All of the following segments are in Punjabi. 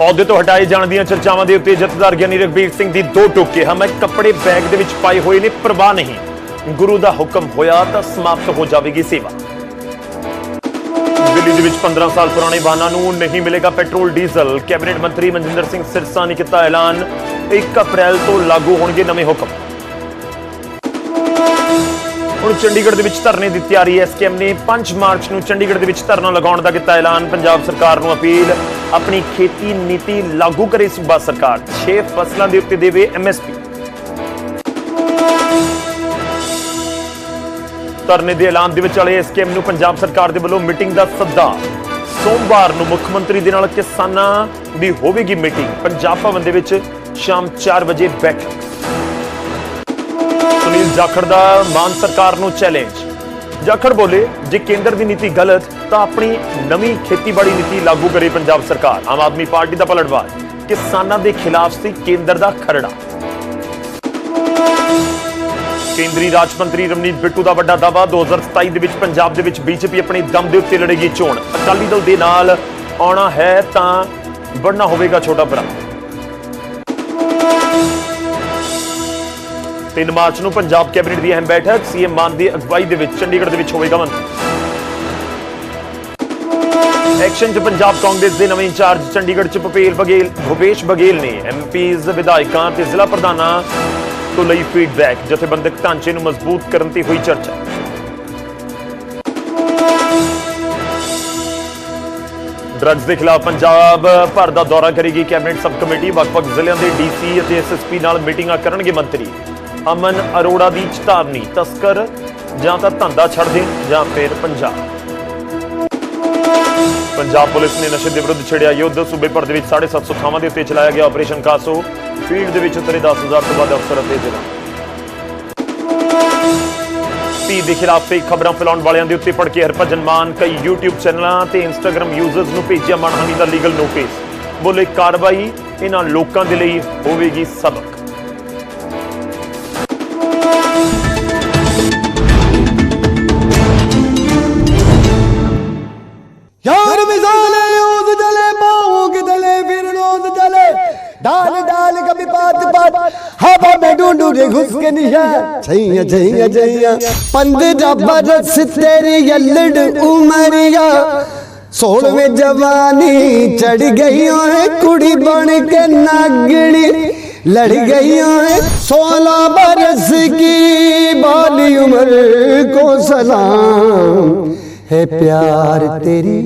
ਅਹੁਦੇ ਤੋਂ ਹਟਾਏ ਜਾਣ ਦੀਆਂ ਚਰਚਾਵਾਂ ਦੇ ਉੱਤੇ ਜਥੇਦਾਰ ਗਿਆਨੀ ਰਘਬੀਰ ਸਿੰਘ ਦੀ ਦੋ ਟੋਕੇ। ਹਮੇ ਕੱਪੜੇ ਬੈਗ ਦੇ ਵਿੱਚ ਪਾਏ ਹੋਏ ਨੇ, ਪਰਵਾਹ ਨਹੀਂ। ਗੁਰੂ ਦਾ ਹੁਕਮ ਹੋਇਆ ਤਾਂ ਸਮਾਪਤ ਹੋ ਜਾਵੇਗੀ ਸੇਵਾ। ਦਿੱਲੀ ਦੇ ਵਿੱਚ 15 ਸਾਲ ਪੁਰਾਣੇ ਵਾਹਨਾਂ ਨੂੰ ਨਹੀਂ ਮਿਲੇਗਾ ਪੈਟਰੋਲ, ਡੀਜ਼ਲ। ਕੈਬਨਿਟ ਮੰਤਰੀ ਮਨਜਿੰਦਰ ਸਿੰਘ ਸਿਰਸਾ ਨੇ ਕੀਤਾ ਐਲਾਨ। 1 ਅਪ੍ਰੈਲ ਤੋਂ ਲਾਗੂ ਹੋਣਗੇ ਨਵੇਂ ਹੁਕਮ। ਹੁਣ ਚੰਡੀਗੜ੍ਹ ਦੇ ਵਿੱਚ ਧਰਨੇ ਦੀ ਤਿਆਰੀ। ਹੈ ਐਸਕੇਐਮ ਨੇ 5 ਮਾਰਚ ਨੂੰ ਚੰਡੀਗੜ੍ਹ ਦੇ ਵਿੱਚ ਧਰਨਾ ਲਗਾਉਣ ਦਾ ਕੀਤਾ ਐਲਾਨ। ਪੰਜਾਬ ਸਰਕਾਰ ਨੂੰ ਅਪੀਲ। ਆਪਣੀ ਖੇਤੀ ਨੀਤੀ ਲਾਗੂ ਕਰੇ ਸੂਬਾ ਸਰਕਾਰ। 6 ਫਸਲਾਂ ਦੇ ਉੱਤੇ ਦੇਵੇ ਐਮਐਸਪੀ ਧਰਨੇ ਦੇ ਐਲਾਨ ਦੇ ਵਿਚਾਲੇ ਐਸਕੇਐਮ ਨੂੰ ਪੰਜਾਬ ਸਰਕਾਰ ਦੇ ਵੱਲੋਂ ਮੀਟਿੰਗ ਦਾ ਸੱਦਾ। ਸੋਮਵਾਰ ਨੂੰ ਮੁੱਖ ਮੰਤਰੀ ਦੇ ਨਾਲ ਕਿਸਾਨਾਂ ਦੀ ਹੋਵੇਗੀ ਮੀਟਿੰਗ। ਪੰਜਾਬ ਭਵਨ ਦੇ ਵਿੱਚ ਸ਼ਾਮ 4 ਵਜੇ ਬੈਠਕ। ਸੁਨੀਲ ਜਾਖੜ ਦਾ ਮਾਨ ਸਰਕਾਰ ਨੂੰ ਚੈਲੰਜ। ਜਾਖੜ ਬੋਲੇ, ਜੇ ਕੇਂਦਰ ਦੀ ਨੀਤੀ ਗਲਤ ਤਾਂ ਆਪਣੀ ਨਵੀਂ ਖੇਤੀਬਾੜੀ ਨੀਤੀ ਲਾਗੂ ਕਰੇ ਪੰਜਾਬ ਸਰਕਾਰ। ਆਮ ਆਦਮੀ ਪਾਰਟੀ ਦਾ ਪਲਟਵਾਰ, ਕਿਸਾਨਾਂ ਦੇ ਖਿਲਾਫ ਸੀ ਕੇਂਦਰ ਦਾ ਖਰੜਾ। ਕੇਂਦਰੀ ਰਾਜ ਮੰਤਰੀ ਰਮਨੀਤ ਬਿੱਟੂ ਦਾ ਵੱਡਾ ਦਾਅਵਾ 2027 ਦੇ ਵਿੱਚ ਪੰਜਾਬ ਦੇ ਵਿੱਚ ਬੀਜੇਪੀ ਆਪਣੇ ਦਮ ਦੇ ਉੱਤੇ ਲੜੇਗੀ ਚੋਣ। ਅਕਾਲੀ ਦਲ ਦੇ ਨਾਲ ਆਉਣਾ ਹੈ ਤਾਂ ਬਣਨਾ ਹੋਵੇਗਾ ਛੋਟਾ ਭਰਾ। 3 ਮਾਰਚ ਨੂੰ ਪੰਜਾਬ ਕੈਬਨਿਟ ਦੀ ਅਹਿਮ ਬੈਠਕ, ਸੀਐਮ ਮਾਨ ਦੀ ਅਗਵਾਈ ਦੇ ਵਿੱਚ ਚੰਡੀਗੜ੍ਹ ਦੇ ਵਿੱਚ ਹੋਵੇਗਾ ਮੰਤਰੀ ਇਲੈਕਸ਼ਨ 'ਚ ਪੰਜਾਬ ਕਾਂਗਰਸ ਦੇ ਨਵੇਂ ਇੰਚਾਰਜ ਚੰਡੀਗੜ੍ਹ 'ਚ ਭੁਪੇਲ ਬਗੇਲ ਭੁਪੇਸ਼ ਬਗੇਲ ਨੇ ਐਮਪੀਜ਼ ਵਿਧਾਇਕਾਂ ਤੇ ਜ਼ਿਲ੍ਹਾ ਪ੍ਰਧਾਨਾਂ ਤੋਂ ਲਈ ਫੀਡਬੈਕ ਜਥੇਬੰਦਕ ਢਾਂਚੇ ਨੂੰ ਮਜ਼ਬੂਤ ਕਰਨ ਤੇ ਹੋਈ ਚਰਚਾ। ਡਰੱਗਸ ਦੇ ਖਿਲਾਫ ਪੰਜਾਬ ਭਰ ਦਾ ਦੌਰਾ ਕਰੇਗੀ ਕੈਬਨਿਟ ਸਬ ਕਮੇਟੀ ਵੱਖ-ਵੱਖ ਜ਼ਿਲ੍ਹਿਆਂ ਦੇ ਡੀਸੀ ਅਤੇ ਐਸਐਸਪੀ ਨਾਲ ਮੀਟਿੰਗਾਂ ਕਰਨਗੇ ਮੰਤਰੀ। ਅਮਨ ਅਰੋੜਾ ਦੀ ਚੇਤਾਵਨੀ, ਤਸਕਰ ਜਾਂ ਤਾਂ ਧੰਦਾ ਛੱਡ ਦੇਣ ਜਾਂ ਫਿਰ ਪੰਜਾਬ। ਪੰਜਾਬ ਪੁਲਿਸ ਨੇ ਨਸ਼ੇ ਦੇ ਵਿਰੁੱਧ ਛੇੜਿਆ ਯੁੱਧ। ਸੂਬੇ ਭਰ ਦੇ ਵਿੱਚ 750 ਥਾਵਾਂ ਦੇ ਉੱਤੇ ਚਲਾਇਆ ਗਿਆ ਆਪਰੇਸ਼ਨ ਕਾਸੋ। ਫੀਲਡ ਦੇ ਵਿੱਚ ਉਤਰੇ 10000 ਤੋਂ ਵੱਧ ਅਫਸਰ ਅਤੇ ਜ਼ਿਲ੍ਹਾ। ਧੀ ਦੇ ਖਿਲਾਫ ਫੇਕ ਖਬਰਾਂ ਫੈਲਾਉਣ ਵਾਲਿਆਂ ਦੇ ਉੱਤੇ ਭੜਕੇ ਹਰਭਜਨ ਮਾਨ। ਕਈ YouTube ਚੈਨਲਾਂ ਤੇ Instagram ਯੂਜ਼ਰਸ ਨੂੰ ਭੇਜਿਆ ਮਾਨਹਾਨੀ ਦਾ ਲੀਗਲ ਨੋਟਿਸ ਬੋਲੇ ਕਾਰਵਾਈ ਇਹਨਾਂ ਲੋਕਾਂ ਦੇ ਲਈ ਹੋਵੇਗੀ ਸਬਕ। बात में ढूंढू रे घुस के निशान छैया छैया छैया पंद्रह बरस तेरी यल्लड़ उमरिया। सोलहवें जवानी चढ़ गई है कुड़ी बन के नागड़ी। लड़ गई है सोलह बरस की बाली उम्र को सलाम। है प्यार तेरी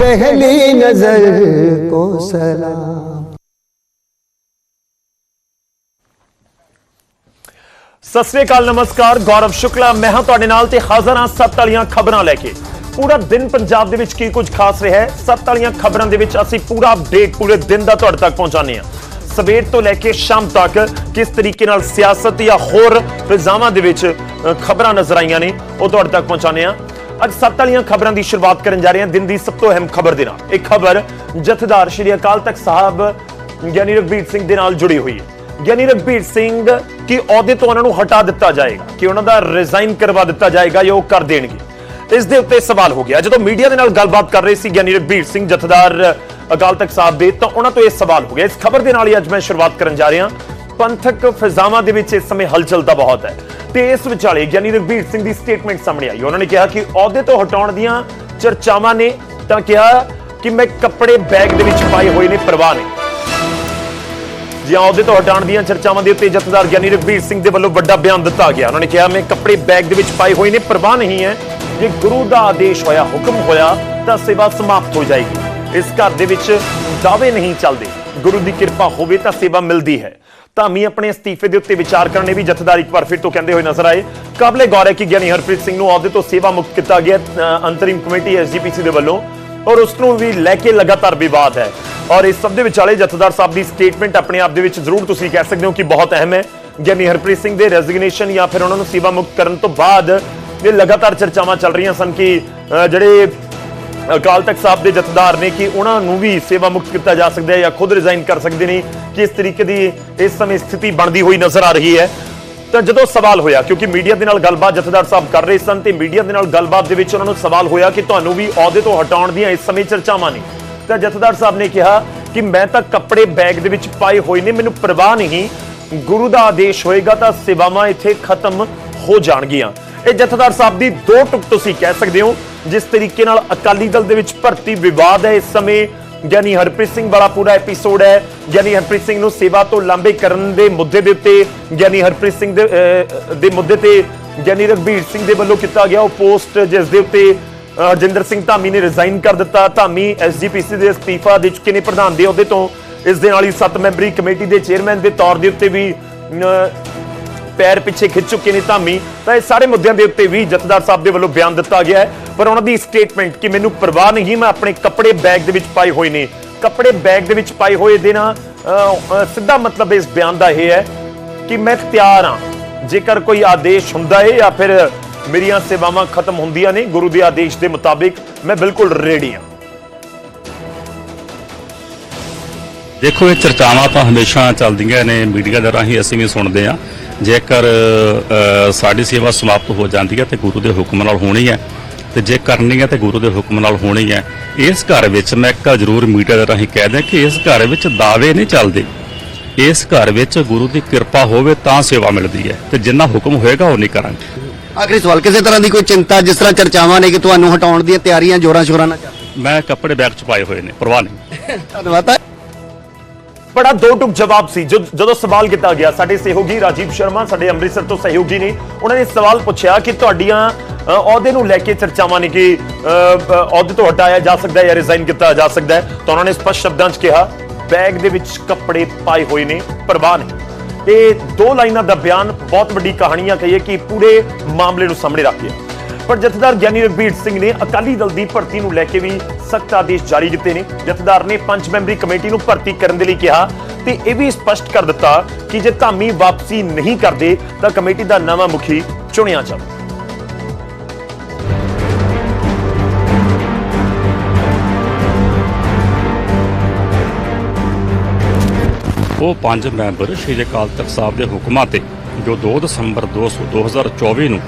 पहली नज़र को सलाम। ਸਤਿ ਸ੍ਰੀ ਅਕਾਲ, ਨਮਸਕਾਰ, ਗੌਰਵ ਸ਼ੁਕਲਾ। ਮੈਂ ਹਾਂ ਤੁਹਾਡੇ ਨਾਲ ਤੇ ਹਾਜ਼ਰ ਹਾਂ ਸੱਤ ਵਾਲੀਆਂ ਖਬਰਾਂ ਲੈ ਕੇ। ਪੂਰਾ ਦਿਨ ਪੰਜਾਬ ਦੇ ਵਿੱਚ ਕੀ ਕੁਝ ਖਾਸ ਰਿਹਾ ਹੈ? ਸੱਤ ਵਾਲੀਆਂ ਖਬਰਾਂ ਦੇ ਵਿੱਚ ਅਸੀਂ ਪੂਰਾ ਅਪਡੇਟ ਪੂਰੇ ਦਿਨ ਦਾ ਤੁਹਾਡੇ ਤੱਕ ਪਹੁੰਚਾਉਂਦੇ ਹਾਂ। ਸਵੇਰ ਤੋਂ ਲੈ ਕੇ ਸ਼ਾਮ ਤੱਕ ਕਿਸ ਤਰੀਕੇ ਨਾਲ ਸਿਆਸਤ ਜਾਂ ਹੋਰ ਫਿਜ਼ਾਵਾਂ ਦੇ ਵਿੱਚ ਖਬਰਾਂ ਨਜ਼ਰ ਆਈਆਂ ਨੇ, ਉਹ ਤੁਹਾਡੇ ਤੱਕ ਪਹੁੰਚਾਉਂਦੇ ਹਾਂ। ਅੱਜ ਸੱਤ ਵਾਲੀਆਂ ਖਬਰਾਂ ਦੀ ਸ਼ੁਰੂਆਤ ਕਰਨ ਜਾ ਰਹੇ ਹਾਂ, ਦਿਨ ਦੀ ਸਭ ਤੋਂ ਅਹਿਮ ਖਬਰ ਦੇ ਨਾਲ। ਇਹ ਖਬਰ ਜਥੇਦਾਰ ਸ਼੍ਰੀ ਅਕਾਲ ਤਖਤ ਸਾਹਿਬ ਗਿਆਨੀ ਰਘਬੀਰ ਸਿੰਘ ਦੇ ਨਾਲ ਜੁੜੀ ਹੋਈ ਹੈ। ਗਿਆਨੀ ਰਘਬੀਰ ਸਿੰਘ, ਕਿ ਅਹੁਦੇ ਤੋਂ ਉਹਨਾਂ ਨੂੰ ਹਟਾ ਦਿੱਤਾ ਜਾਏਗਾ, ਕਿ ਉਹਨਾਂ ਦਾ ਰਿਜ਼ਾਈਨ ਕਰਵਾ ਦਿੱਤਾ ਜਾਏਗਾ ਜਾਂ ਉਹ ਕਰ ਦੇਣਗੇ। ਇਸ ਦੇ ਉੱਤੇ ਸਵਾਲ ਹੋ ਗਿਆ। ਜਦੋਂ ਮੀਡੀਆ ਦੇ ਨਾਲ ਗੱਲਬਾਤ ਕਰ ਰਹੇ ਸੀ ਗਿਆਨੀ ਰਘਬੀਰ ਸਿੰਘ, ਜਥੇਦਾਰ ਅਕਾਲ ਤਖਤ ਸਾਹਿਬ ਦੇ, ਤਾਂ ਉਹਨਾਂ ਤੋਂ ਇਹ ਸਵਾਲ ਹੋ ਗਿਆ। ਇਸ ਖਬਰ ਦੇ ਨਾਲ ਹੀ ਅੱਜ ਮੈਂ ਸ਼ੁਰੂਆਤ ਕਰਨ ਜਾ ਰਿਹਾ। ਪੰਥਕ ਫਿਜ਼ਾਵਾਂ ਦੇ ਵਿੱਚ ਇਸ ਸਮੇਂ ਹਲਚਲ ਤਾਂ ਬਹੁਤ ਹੈ। ਤੇ ਇਸ ਵਿਚਾਲੇ ਗਿਆਨੀ ਰਘਬੀਰ ਸਿੰਘ ਦੀ ਸਟੇਟਮੈਂਟ ਸਾਹਮਣੇ ਆਈ। ਉਹਨਾਂ ਨੇ ਕਿਹਾ ਕਿ ਅਹੁਦੇ ਤੋਂ ਹਟਾਉਣ ਦੀਆਂ ਚਰਚਾਵਾਂ ਨੇ, ਤਾਂ ਕਿਹਾ ਕਿ ਮੈਂ ਕੱਪੜੇ ਬੈਗ ਦੇ ਵਿੱਚ ਪਾਏ ਹੋਏ ਨੇ, ਪਰਵਾਹ ਨਹੀਂ। ਜਿਹਾਂ ਅਹੁਦੇ ਤੋਂ ਹਟਾਉਣ ਦੀਆਂ ਚਰਚਾਵਾਂ ਦੇ ਉੱਤੇ ਜਥੇਦਾਰ ਗਿਆਨੀ ਰਘਬੀਰ ਸਿੰਘ ਦੇ ਵੱਲੋਂ ਵੱਡਾ ਬਿਆਨ ਦਿੱਤਾ ਗਿਆ। ਉਹਨਾਂ ਨੇ ਕਿਹਾ, ਮੈਂ ਕੱਪੜੇ ਬੈਗ ਦੇ ਵਿੱਚ ਪਾਏ ਹੋਏ ਨੇ, ਪ੍ਰਵਾਹ ਨਹੀਂ ਹੈ। ਜੇ ਗੁਰੂ ਦਾ ਆਦੇਸ਼ ਹੋਇਆ, ਹੁਕਮ ਹੋਇਆ, ਤਾਂ ਸੇਵਾ ਸਮਾਪਤ ਹੋ ਜਾਏਗੀ। ਇਸ ਘਰ ਦੇ ਵਿੱਚ ਦਾਅਵੇ ਨਹੀਂ ਚੱਲਦੇ। ਗੁਰੂ ਦੀ ਕਿਰਪਾ ਹੋਵੇ ਤਾਂ ਸੇਵਾ ਮਿਲਦੀ ਹੈ। ਧਾਮੀ ਆਪਣੇ ਅਸਤੀਫੇ ਦੇ ਉੱਤੇ ਵਿਚਾਰ ਕਰਨੇ ਵੀ ਜਥੇਦਾਰ ਇੱਕ ਵਾਰ ਫਿਰ ਤੋਂ ਕਹਿੰਦੇ ਹੋਏ ਨਜ਼ਰ ਆਏ। ਕਾਬਲੇ ਗੌਰ ਹੈ ਕਿ ਗਿਆਨੀ ਹਰਪ੍ਰੀਤ ਸਿੰਘ ਨੂੰ ਅਹੁਦੇ ਤੋਂ ਸੇਵਾ ਮੁਕਤ ਕੀਤਾ ਗਿਆ। ਅੰਤਰਿਮ ਕਮੇਟੀ ਐਸਜੀਪੀਸੀ ਦੇ ਵੱਲੋਂ ਔਰ ਉਸ ਨੂੰ ਵੀ ਲੈ ਕੇ ਲਗਾਤਾਰ ਵਿਵਾਦ ਹੈ। ਔਰ ਇਸ ਸਭ ਦੇ ਵਿਚਾਲੇ ਜਥੇਦਾਰ ਸਾਹਿਬ ਦੀ ਸਟੇਟਮੈਂਟ ਆਪਣੇ ਆਪ ਦੇ ਵਿੱਚ ਜ਼ਰੂਰ ਤੁਸੀਂ ਕਹਿ ਸਕਦੇ ਹੋ ਕਿ ਬਹੁਤ ਅਹਿਮ ਹੈ। ਗਿਆਨੀ ਹਰਪ੍ਰੀਤ ਸਿੰਘ ਦੇ ਰੈਜ਼ਿਗਨੇਸ਼ਨ ਜਾਂ ਫਿਰ ਉਹਨਾਂ ਨੂੰ ਸੇਵਾ ਮੁਕਤ ਕਰਨ ਤੋਂ ਬਾਅਦ ਇਹ ਲਗਾਤਾਰ ਚਰਚਾਵਾਂ ਚੱਲ ਰਹੀਆਂ ਸਨ ਕਿ ਜਿਹੜੇ ਅਕਾਲ ਤਖਤ ਸਾਹਿਬ ਦੇ ਜਥੇਦਾਰ ਨੇ ਕਿ ਉਹਨਾਂ ਨੂੰ ਵੀ ਸੇਵਾ ਮੁਕਤ ਕੀਤਾ ਜਾ ਸਕਦਾ ਹੈ ਜਾਂ ਖੁਦ ਰਿਜ਼ਾਈਨ ਕਰ ਸਕਦੇ ਨੇ ਕਿ ਇਸ ਤਰੀਕੇ ਦੀ ਇਸ ਸਮੇਂ ਸਥਿਤੀ ਬਣਦੀ ਹੋਈ ਨਜ਼ਰ ਆ ਰਹੀ ਹੈ। ਤਾਂ ਜਦੋਂ ਸਵਾਲ ਹੋਇਆ, ਕਿਉਂਕਿ ਮੀਡੀਆ ਦੇ ਨਾਲ ਗੱਲਬਾਤ ਜਥੇਦਾਰ ਸਾਹਿਬ ਕਰ ਰਹੇ ਸਨ, ਤੇ ਮੀਡੀਆ ਦੇ ਨਾਲ ਗੱਲਬਾਤ ਦੇ ਵਿੱਚ ਉਹਨਾਂ ਨੂੰ ਸਵਾਲ ਹੋਇਆ ਕਿ ਤੁਹਾਨੂੰ ਵੀ ਅਹੁਦੇ ਤੋਂ ਹਟਾਉਣ ਦੀਆਂ ਇਸ ਸਮੇਂ ਚਰਚਾਵਾਂ ਨੇ। ਤਾਂ ਜਥੇਦਾਰ ਸਾਹਿਬ ਨੇ ਕਿਹਾ ਕਿ ਮੈਂ ਤਾਂ ਕੱਪੜੇ ਬੈਗ ਦੇ ਵਿੱਚ ਪਾਏ ਹੋਏ ਨੇ, ਮੈਨੂੰ ਪਰਵਾਹ ਨਹੀਂ, ਗੁਰੂ ਦਾ ਆਦੇਸ਼ ਹੋਏਗਾ ਤਾਂ ਸੇਵਾਵਾਂ ਇੱਥੇ ਖਤਮ ਹੋ ਜਾਣਗੀਆਂ। ਇਹ ਜਥੇਦਾਰ ਸਾਹਿਬ ਦੀ ਦੋ ਟੁਕ ਤੁਸੀਂ ਕਹਿ ਸਕਦੇ ਹੋ, ਜਿਸ ਤਰੀਕੇ ਨਾਲ ਅਕਾਲੀ ਦਲ ਦੇ ਵਿੱਚ ਭਰਤੀ ਵਿਵਾਦ ਹੈ ਇਸ ਸਮੇਂ ਗਿਆਨੀ ਹਰਪ੍ਰੀਤ ਸਿੰਘ ਵਾਲਾ ਪੂਰਾ ਐਪੀਸੋਡ ਹੈ। ਗਿਆਨੀ ਹਰਪ੍ਰੀਤ ਸਿੰਘ ਨੂੰ ਸੇਵਾ ਤੋਂ ਲਾਂਭੇ ਕਰਨ ਦੇ ਮੁੱਦੇ ਦੇ ਉੱਤੇ ਗਿਆਨੀ ਹਰਪ੍ਰੀਤ ਸਿੰਘ ਦੇ ਦੇ ਮੁੱਦੇ ਤੇ ਗਿਆਨੀ ਰਘਬੀਰ ਸਿੰਘ ਦੇ ਵੱਲੋਂ ਕੀਤਾ ਗਿਆ ਉਹ ਪੋਸਟ ਜਿਸ ਦੇ ਉੱਤੇ ਰਜਿੰਦਰ ਸਿੰਘ ਧਾਮੀ ਨੇ ਰਿਜ਼ਾਈਨ ਕਰ ਦਿੱਤਾ। ਧਾਮੀ ਐਸਜੀਪੀਸੀ ਦੇ ਅਸਤੀਫਾ ਦੇ ਚੁੱਕੇ ਨੇ ਪ੍ਰਧਾਨ ਦੇ ਅਹੁਦੇ ਤੋਂ। ਇਸ ਦੇ ਨਾਲ ਹੀ 7 ਮੈਂਬਰੀ ਕਮੇਟੀ ਦੇ ਚੇਅਰਮੈਨ ਦੇ ਤੌਰ ਦੇ ਉੱਤੇ ਵੀ ਪੈਰ ਪਿੱਛੇ ਖਿੱਚ ਚੁੱਕੇ ਨੇ ਧਾਮੀ। ਤਾਂ ਇਹ ਸਾਰੇ ਮੁੱਦਿਆਂ ਦੇ ਉੱਤੇ ਵੀ ਜਥੇਦਾਰ ਸਾਹਿਬ ਦੇ ਵੱਲੋਂ ਬਿਆਨ ਦਿੱਤਾ ਗਿਆ ਹੈ। ਪਰ ਉਹਨਾਂ ਦੀ ਸਟੇਟਮੈਂਟ ਕਿ ਮੈਨੂੰ ਪਰਵਾਹ ਨਹੀਂ, ਮੈਂ ਆਪਣੇ ਕੱਪੜੇ ਬੈਗ ਦੇ ਵਿੱਚ ਪਾਏ ਹੋਏ ਨੇ। ਕੱਪੜੇ ਬੈਗ ਦੇ ਵਿੱਚ ਪਾਏ ਹੋਏ ਦੇ ਨਾ ਸਿੱਧਾ ਮਤਲਬ ਇਸ ਬਿਆਨ ਦਾ ਇਹ ਹੈ ਕਿ ਮੈਂ ਇਖਤਿਆਰ ਹਾਂ। ਜੇਕਰ ਕੋਈ ਆਦੇਸ਼ ਹੁੰਦਾ ਹੈ ਜਾਂ ਫਿਰ ਮੇਰੀਆਂ ਸੇਵਾਵਾਂ ਖਤਮ ਹੁੰਦੀਆਂ ਨੇ ਗੁਰੂ ਦੇ ਆਦੇਸ਼ ਦੇ ਮੁਤਾਬਿਕ, ਮੈਂ ਬਿਲਕੁਲ ਰੈਡੀ ਹਾਂ। ਦੇਖੋ, ਇਹ ਚਰਚਾਵਾਂ ਤਾਂ ਹਮੇਸ਼ਾ ਚੱਲਦੀਆਂ ਨੇ, ਮੀਡੀਆ ਦੇ ਰਾਹੀਂ ਅਸੀਂ ਵੀ ਸੁਣਦੇ ਆ ਜੇਕਰ ਸਾਡੀ ਸੇਵਾ ਸਮਾਪਤ ਹੋ ਜਾਂਦੀ ਹੈ ਤੇ ਗੁਰੂ ਦੇ ਹੁਕਮ ਨਾਲ ਹੋਣੀ ਹੈ ਤੇ ਜੇ ਕਰਨੀ ਹੈ ਤੇ ਗੁਰੂ ਦੇ ਹੁਕਮ ਨਾਲ ਹੋਣੀ ਹੈ ਇਸ ਘਰ ਵਿੱਚ ਮੈਂ ਇੱਕ ਜ਼ਰੂਰ ਮੀਡੀਆ ਦੇ ਰਾਹੀਂ ਕਹਿ ਦਿਆਂ ਕਿ ਇਸ ਘਰ ਵਿੱਚ ਦਾਅਵੇ ਨਹੀਂ ਚੱਲਦੇ। ਇਸ ਘਰ ਵਿੱਚ ਗੁਰੂ ਦੀ ਕਿਰਪਾ ਹੋਵੇ ਤਾਂ ਸੇਵਾ ਮਿਲਦੀ ਹੈ ਤੇ ਜਿੰਨਾ ਹੁਕਮ ਹੋਏਗਾ ਉਹ ਨਹੀਂ ਕਰਾਂਗੇ। ਆਖਰੀ ਸਵਾਲ ਕਿਸੇ ਤਰ੍ਹਾਂ ਦੀ ਕੋਈ ਚਿੰਤਾ ਜਿਸ ਤਰ੍ਹਾਂ ਚਰਚਾਵਾਂ ਨੇ ਕਿ ਤੁਹਾਨੂੰ ਹਟਾਉਣ ਦੀਆਂ ਤਿਆਰੀਆਂ ਜੋਰਾਂ ਸ਼ੋਰਾਂ ਨਾਲ ਚੱਲ ਮੈਂ ਕੱਪੜੇ ਬੈਗ ਚ ਪਾਏ ਹੋਏ ਨੇ ਪਰਵਾਹ ਨਹੀਂ। ਧੰਨਵਾਦ। ਬੜਾ ਦੋ ਟੁਕ ਜਵਾਬ ਸੀ। ਜੋ- ਜਦੋਂ ਸਵਾਲ ਕੀਤਾ ਗਿਆ, ਸਾਡੇ ਸਹਿਯੋਗੀ ਰਾਜੀਵ ਸ਼ਰਮਾ ਸਾਡੇ ਅੰਮ੍ਰਿਤਸਰ ਤੋਂ ਸਹਿਯੋਗੀ ਨੇ, ਉਹਨਾਂ ਨੇ ਸਵਾਲ ਪੁੱਛਿਆ ਕਿ ਤੁਹਾਡੀਆਂ ਅਹੁਦੇ ਨੂੰ ਲੈ ਕੇ ਚਰਚਾਵਾਂ ਨੇ ਕਿ ਅਹੁਦੇ ਤੋਂ ਹਟਾਇਆ ਜਾ ਸਕਦਾ ਹੈ ਜਾਂ ਰਿਜ਼ਾਈਨ ਕੀਤਾ ਜਾ ਸਕਦਾ ਹੈ। ਤਾਂ ਉਹਨਾਂ ਨੇ ਸਪਸ਼ਟ ਸ਼ਬਦਾਂ 'ਚ ਕਿਹਾ, ਬੈਗ ਦੇ ਵਿੱਚ ਕੱਪੜੇ ਪਾਏ ਹੋਏ ਨੇ, ਪਰਵਾਹ ਨਹੀਂ। ਇਹ ਦੋ ਲਾਈਨਾਂ ਦਾ ਬਿਆਨ, ਬਹੁਤ ਵੱਡੀ ਕਹਾਣੀਆਂ ਕਹੀਏ ਕਿ ਪੂਰੇ ਮਾਮਲੇ ਨੂੰ ਸਾਹਮਣੇ ਰੱਖ ਪਰ ਜਥੇਦਾਰ ਗਿਆਨੀ ਰਘਬੀਰ ਸਿੰਘ ਨੇ ਅਕਾਲੀ ਦਲ ਦੀ ਭਰਤੀ ਨੂੰ ਲੈ ਕੇ ਵੀ ਸਖਤ ਆਦੇਸ਼ ਜਾਰੀ ਕੀਤੇ ਨੇ। ਜਥੇਦਾਰ ਨੇ ਪੰਜ ਮੈਂਬਰੀ ਕਮੇਟੀ ਨੂੰ ਭਰਤੀ ਕਰਨ ਦੇ ਲਈ ਕਿਹਾ ਤੇ ਇਹ ਵੀ ਸਪਸ਼ਟ ਕਰ ਦਿੱਤਾ ਕਿ ਜੇ ਧਾਮੀ ਵਾਪਸੀ ਨਹੀਂ ਕਰਦੇ ਤਾਂ ਕਮੇਟੀ ਦਾ ਨਵਾਂ ਮੁਖੀ ਚੁਣਿਆ ਜਾਵੇ। ਉਹ ਪੰਜ ਮੈਂਬਰ ਸ਼੍ਰੀ ਅਕਾਲ ਤਖਤ ਸਾਹਿਬ ਦੇ ਹੁਕਮਾਂ ਤੇ ਜੋ 2 ਦਸੰਬਰ 200 2024 ਨੂੰ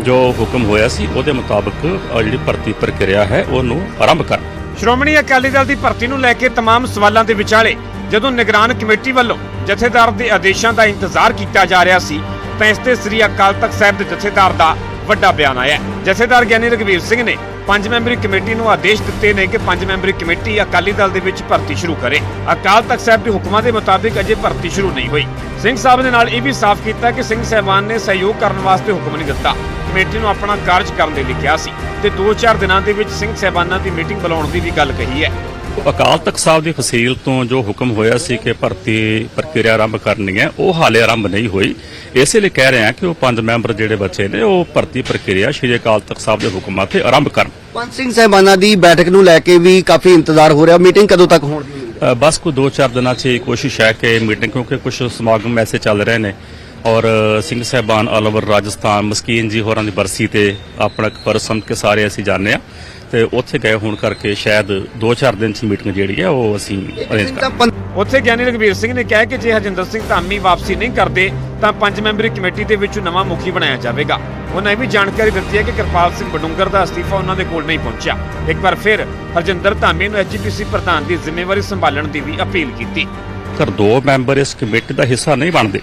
ਜੋ ਹੁਕਮ ਹੋਇਆ ਸੀ ਉਹਦੇ ਮੁਤਾਬਕ ਅਹ ਜਿਹੜੀ ਭਰਤੀ ਪ੍ਰਕਿਰਿਆ ਹੈ ਉਹਨੂੰ ਆਰੰਭ ਕਰ ਸ਼੍ਰੋਮਣੀ ਅਕਾਲੀ ਦਲ ਦੀ ਭਰਤੀ ਨੂੰ ਲੈ ਕੇ तमाम ਸਵਾਲਾਂ ਦੇ ਵਿਚਾਲੇ ਜਦੋਂ ਨਿਗਰਾਨ ਕਮੇਟੀ ਵੱਲੋਂ ਜਥੇਦਾਰ ਦੇ ਆਦੇਸ਼ਾਂ ਦਾ ਇੰਤਜ਼ਾਰ ਕੀਤਾ ਜਾ ਰਿਹਾ ਸੀ ਤਾਂ ਇਸ ਤੇ ਸ੍ਰੀ ਅਕਾਲ ਤਖਤ ਸਾਹਿਬ ਦੇ ਜਥੇਦਾਰ ਦਾ ਵੱਡਾ ਬਿਆਨ ਆਇਆ ਹੈ। ਜਥੇਦਾਰ ਗਿਆਨੀ ਰਘਵੀਰ ਸਿੰਘ ਨੇ ਪੰਜ ਮੈਂਬਰੀ ਕਮੇਟੀ ਨੂੰ ਆਦੇਸ਼ ਦਿੱਤੇ ਨੇ ਕਿ ਪੰਜ ਮੈਂਬਰੀ ਕਮੇਟੀ ਅਕਾਲੀ ਦਲ ਦੇ ਵਿੱਚ ਭਰਤੀ ਸ਼ੁਰੂ ਕਰੇ। ਅਕਾਲ ਤਖਤ ਸਾਹਿਬ ਦੇ ਹੁਕਮਾਂ ਦੇ ਮੁਤਾਬਿਕ ਅਜੇ ਭਰਤੀ ਸ਼ੁਰੂ ਨਹੀਂ ਹੋਈ। ਸਿੰਘ ਸਾਹਿਬ ਦੇ ਨਾਲ ਇਹ ਵੀ ਸਾਫ਼ ਕੀਤਾ ਕਿ ਸਿੰਘ ਸਹਿਬਾਨ ਨੇ ਸਹਿਯੋਗ ਕਰਨ ਵਾਸਤੇ ਹੁਕਮ ਨਹੀਂ ਦਿੱਤਾ। ਕਮੇਟੀ ਨੂੰ ਆਪਣਾ ਕਾਰਜ ਕਰਨ ਦੇ ਲਈ ਕਿਹਾ ਸੀ। ਤੇ 2-4 ਦਿਨਾਂ ਦੇ ਵਿੱਚ ਸਿੰਘ ਸਹਿਬਾਨਾਂ ਦੀ ਮੀਟਿੰਗ ਬੁਲਾਉਣ ਦੀ ਵੀ ਗੱਲ ਕਹੀ ਹੈ। ਅਕਾਲ ਤਖਤ ਸਾਹਿਬ ਦੀ ਫਸੀਲ ਤੋਂ ਜੋ ਹੁਕਮ ਹੋਇਆ ਸੀ ਕਿ ਭਰਤੀ ਪ੍ਰਕਿਰਿਆ ਆਰੰਭ ਕਰਨੀ ਹੈ ਉਹ ਹਾਲੇ ਆਰੰਭ ਨਹੀਂ ਹੋਈ। ਇਸੇ ਲਈ ਕਹਿ ਰਹੇ ਹਾਂ ਕਿ ਉਹ ਪੰਜ ਮੈਂਬਰ ਜਿਹੜੇ ਬੱਚੇ ਨੇ ਉਹ ਭਰਤੀ ਪ੍ਰਕਿਰਿਆ ਸ਼੍ਰੀ ਅਕਾਲ ਤਖਤ ਸਾਹਿਬ ਦੇ ਹੁਕਮਾਂ ਤੇ ਆਰੰਭ ਕਰਨ। ਪੰਜ ਸਿੰਘ ਸਾਹਿਬਾਨਾਂ ਦੀ ਬੈਠਕ ਨੂੰ ਲੈ ਕੇ ਵੀ ਕਾਫੀ ਇੰਤਜ਼ਾਰ ਹੋ ਰਿਹਾ। ਮੀਟਿੰਗ ਕਦੋਂ ਤੱਕ ਹੋਣ ਦੀ? ਬਸ ਕੋਈ 2-4 ਦਿਨਾਂ 'ਚ ਇਹ ਕੋਸ਼ਿਸ਼ ਹੈ ਕਿ ਮੀਟਿੰਗ ਕਿਉਂਕਿ ਕੁਝ ਸਮਾਗਮ ਐਸੇ ਚੱਲ ਰਹੇ ਨੇ। ਔਰ ਸਿੰਘ ਸਾਹਿਬਾਨ ਆਲ ਓਵਰ ਰਾਜਸਥਾਨ ਮਸਕੀਨ ਜੀ ਹੋਰਾਂ ਦੀ ਬਰਸੀ ਤੇ ਆਪਣਾ ਇੱਕ ਪਰਸਮ ਕੇ ਸਾਰੇ ਅਸੀਂ ਜਾਣਦੇ ਆ ਤੇ ਉੱਥੇ ਗਏ ਹੋਣ ਕਰਕੇ ਸ਼ਾਇਦ 2-4 ਦਿਨ 'ਚ ਮੀਟਿੰਗ ਜਿਹੜੀ ਹੈ ਉਹ ਅਸੀਂ ਅਰੇਂਜ ਕਰਾਂਗੇ ਉੱਥੇ ਗਿਆਨੀ ਰਘਵੀਰ ਸਿੰਘ ਨੇ ਕਿਹਾ ਕਿ ਜੇ ਹਰਜਿੰਦਰ ਸਿੰਘ ਧਾਮੀ ਵਾਪਸੀ ਨਹੀਂ ਕਰਦੇ ਤਾਂ ਪੰਜ ਮੈਂਬਰੀ ਕਮੇਟੀ ਦੇ ਵਿੱਚੋਂ ਨਵਾਂ ਮੁਖੀ ਬਣਾਇਆ ਜਾਵੇਗਾ। ਉਹਨਾਂ ਇਹ ਵੀ ਜਾਣਕਾਰੀ ਦਿੱਤੀ ਹੈ ਕਿ ਕਿਰਪਾਲ ਸਿੰਘ ਬਡੂੰਗਰ ਦਾ ਅਸਤੀਫਾ ਉਹਨਾਂ ਦੇ ਕੋਲ ਨਹੀਂ ਪਹੁੰਚਿਆ। ਇੱਕ ਵਾਰ ਫਿਰ ਹਰਜਿੰਦਰ ਧਾਮੀ ਨੂੰ ਐਚਪੀਸੀ ਪ੍ਰਧਾਨ ਦੀ ਜ਼ਿੰਮੇਵਾਰੀ ਸੰਭਾਲਣ ਦੀ ਵੀ ਅਪੀਲ ਕੀਤੀ। ਜੇਕਰ ਦੋ ਮੈਂਬਰ ਇਸ ਕਮੇਟੀ ਦਾ ਹਿੱਸਾ ਨਹੀਂ ਬਣਦੇ।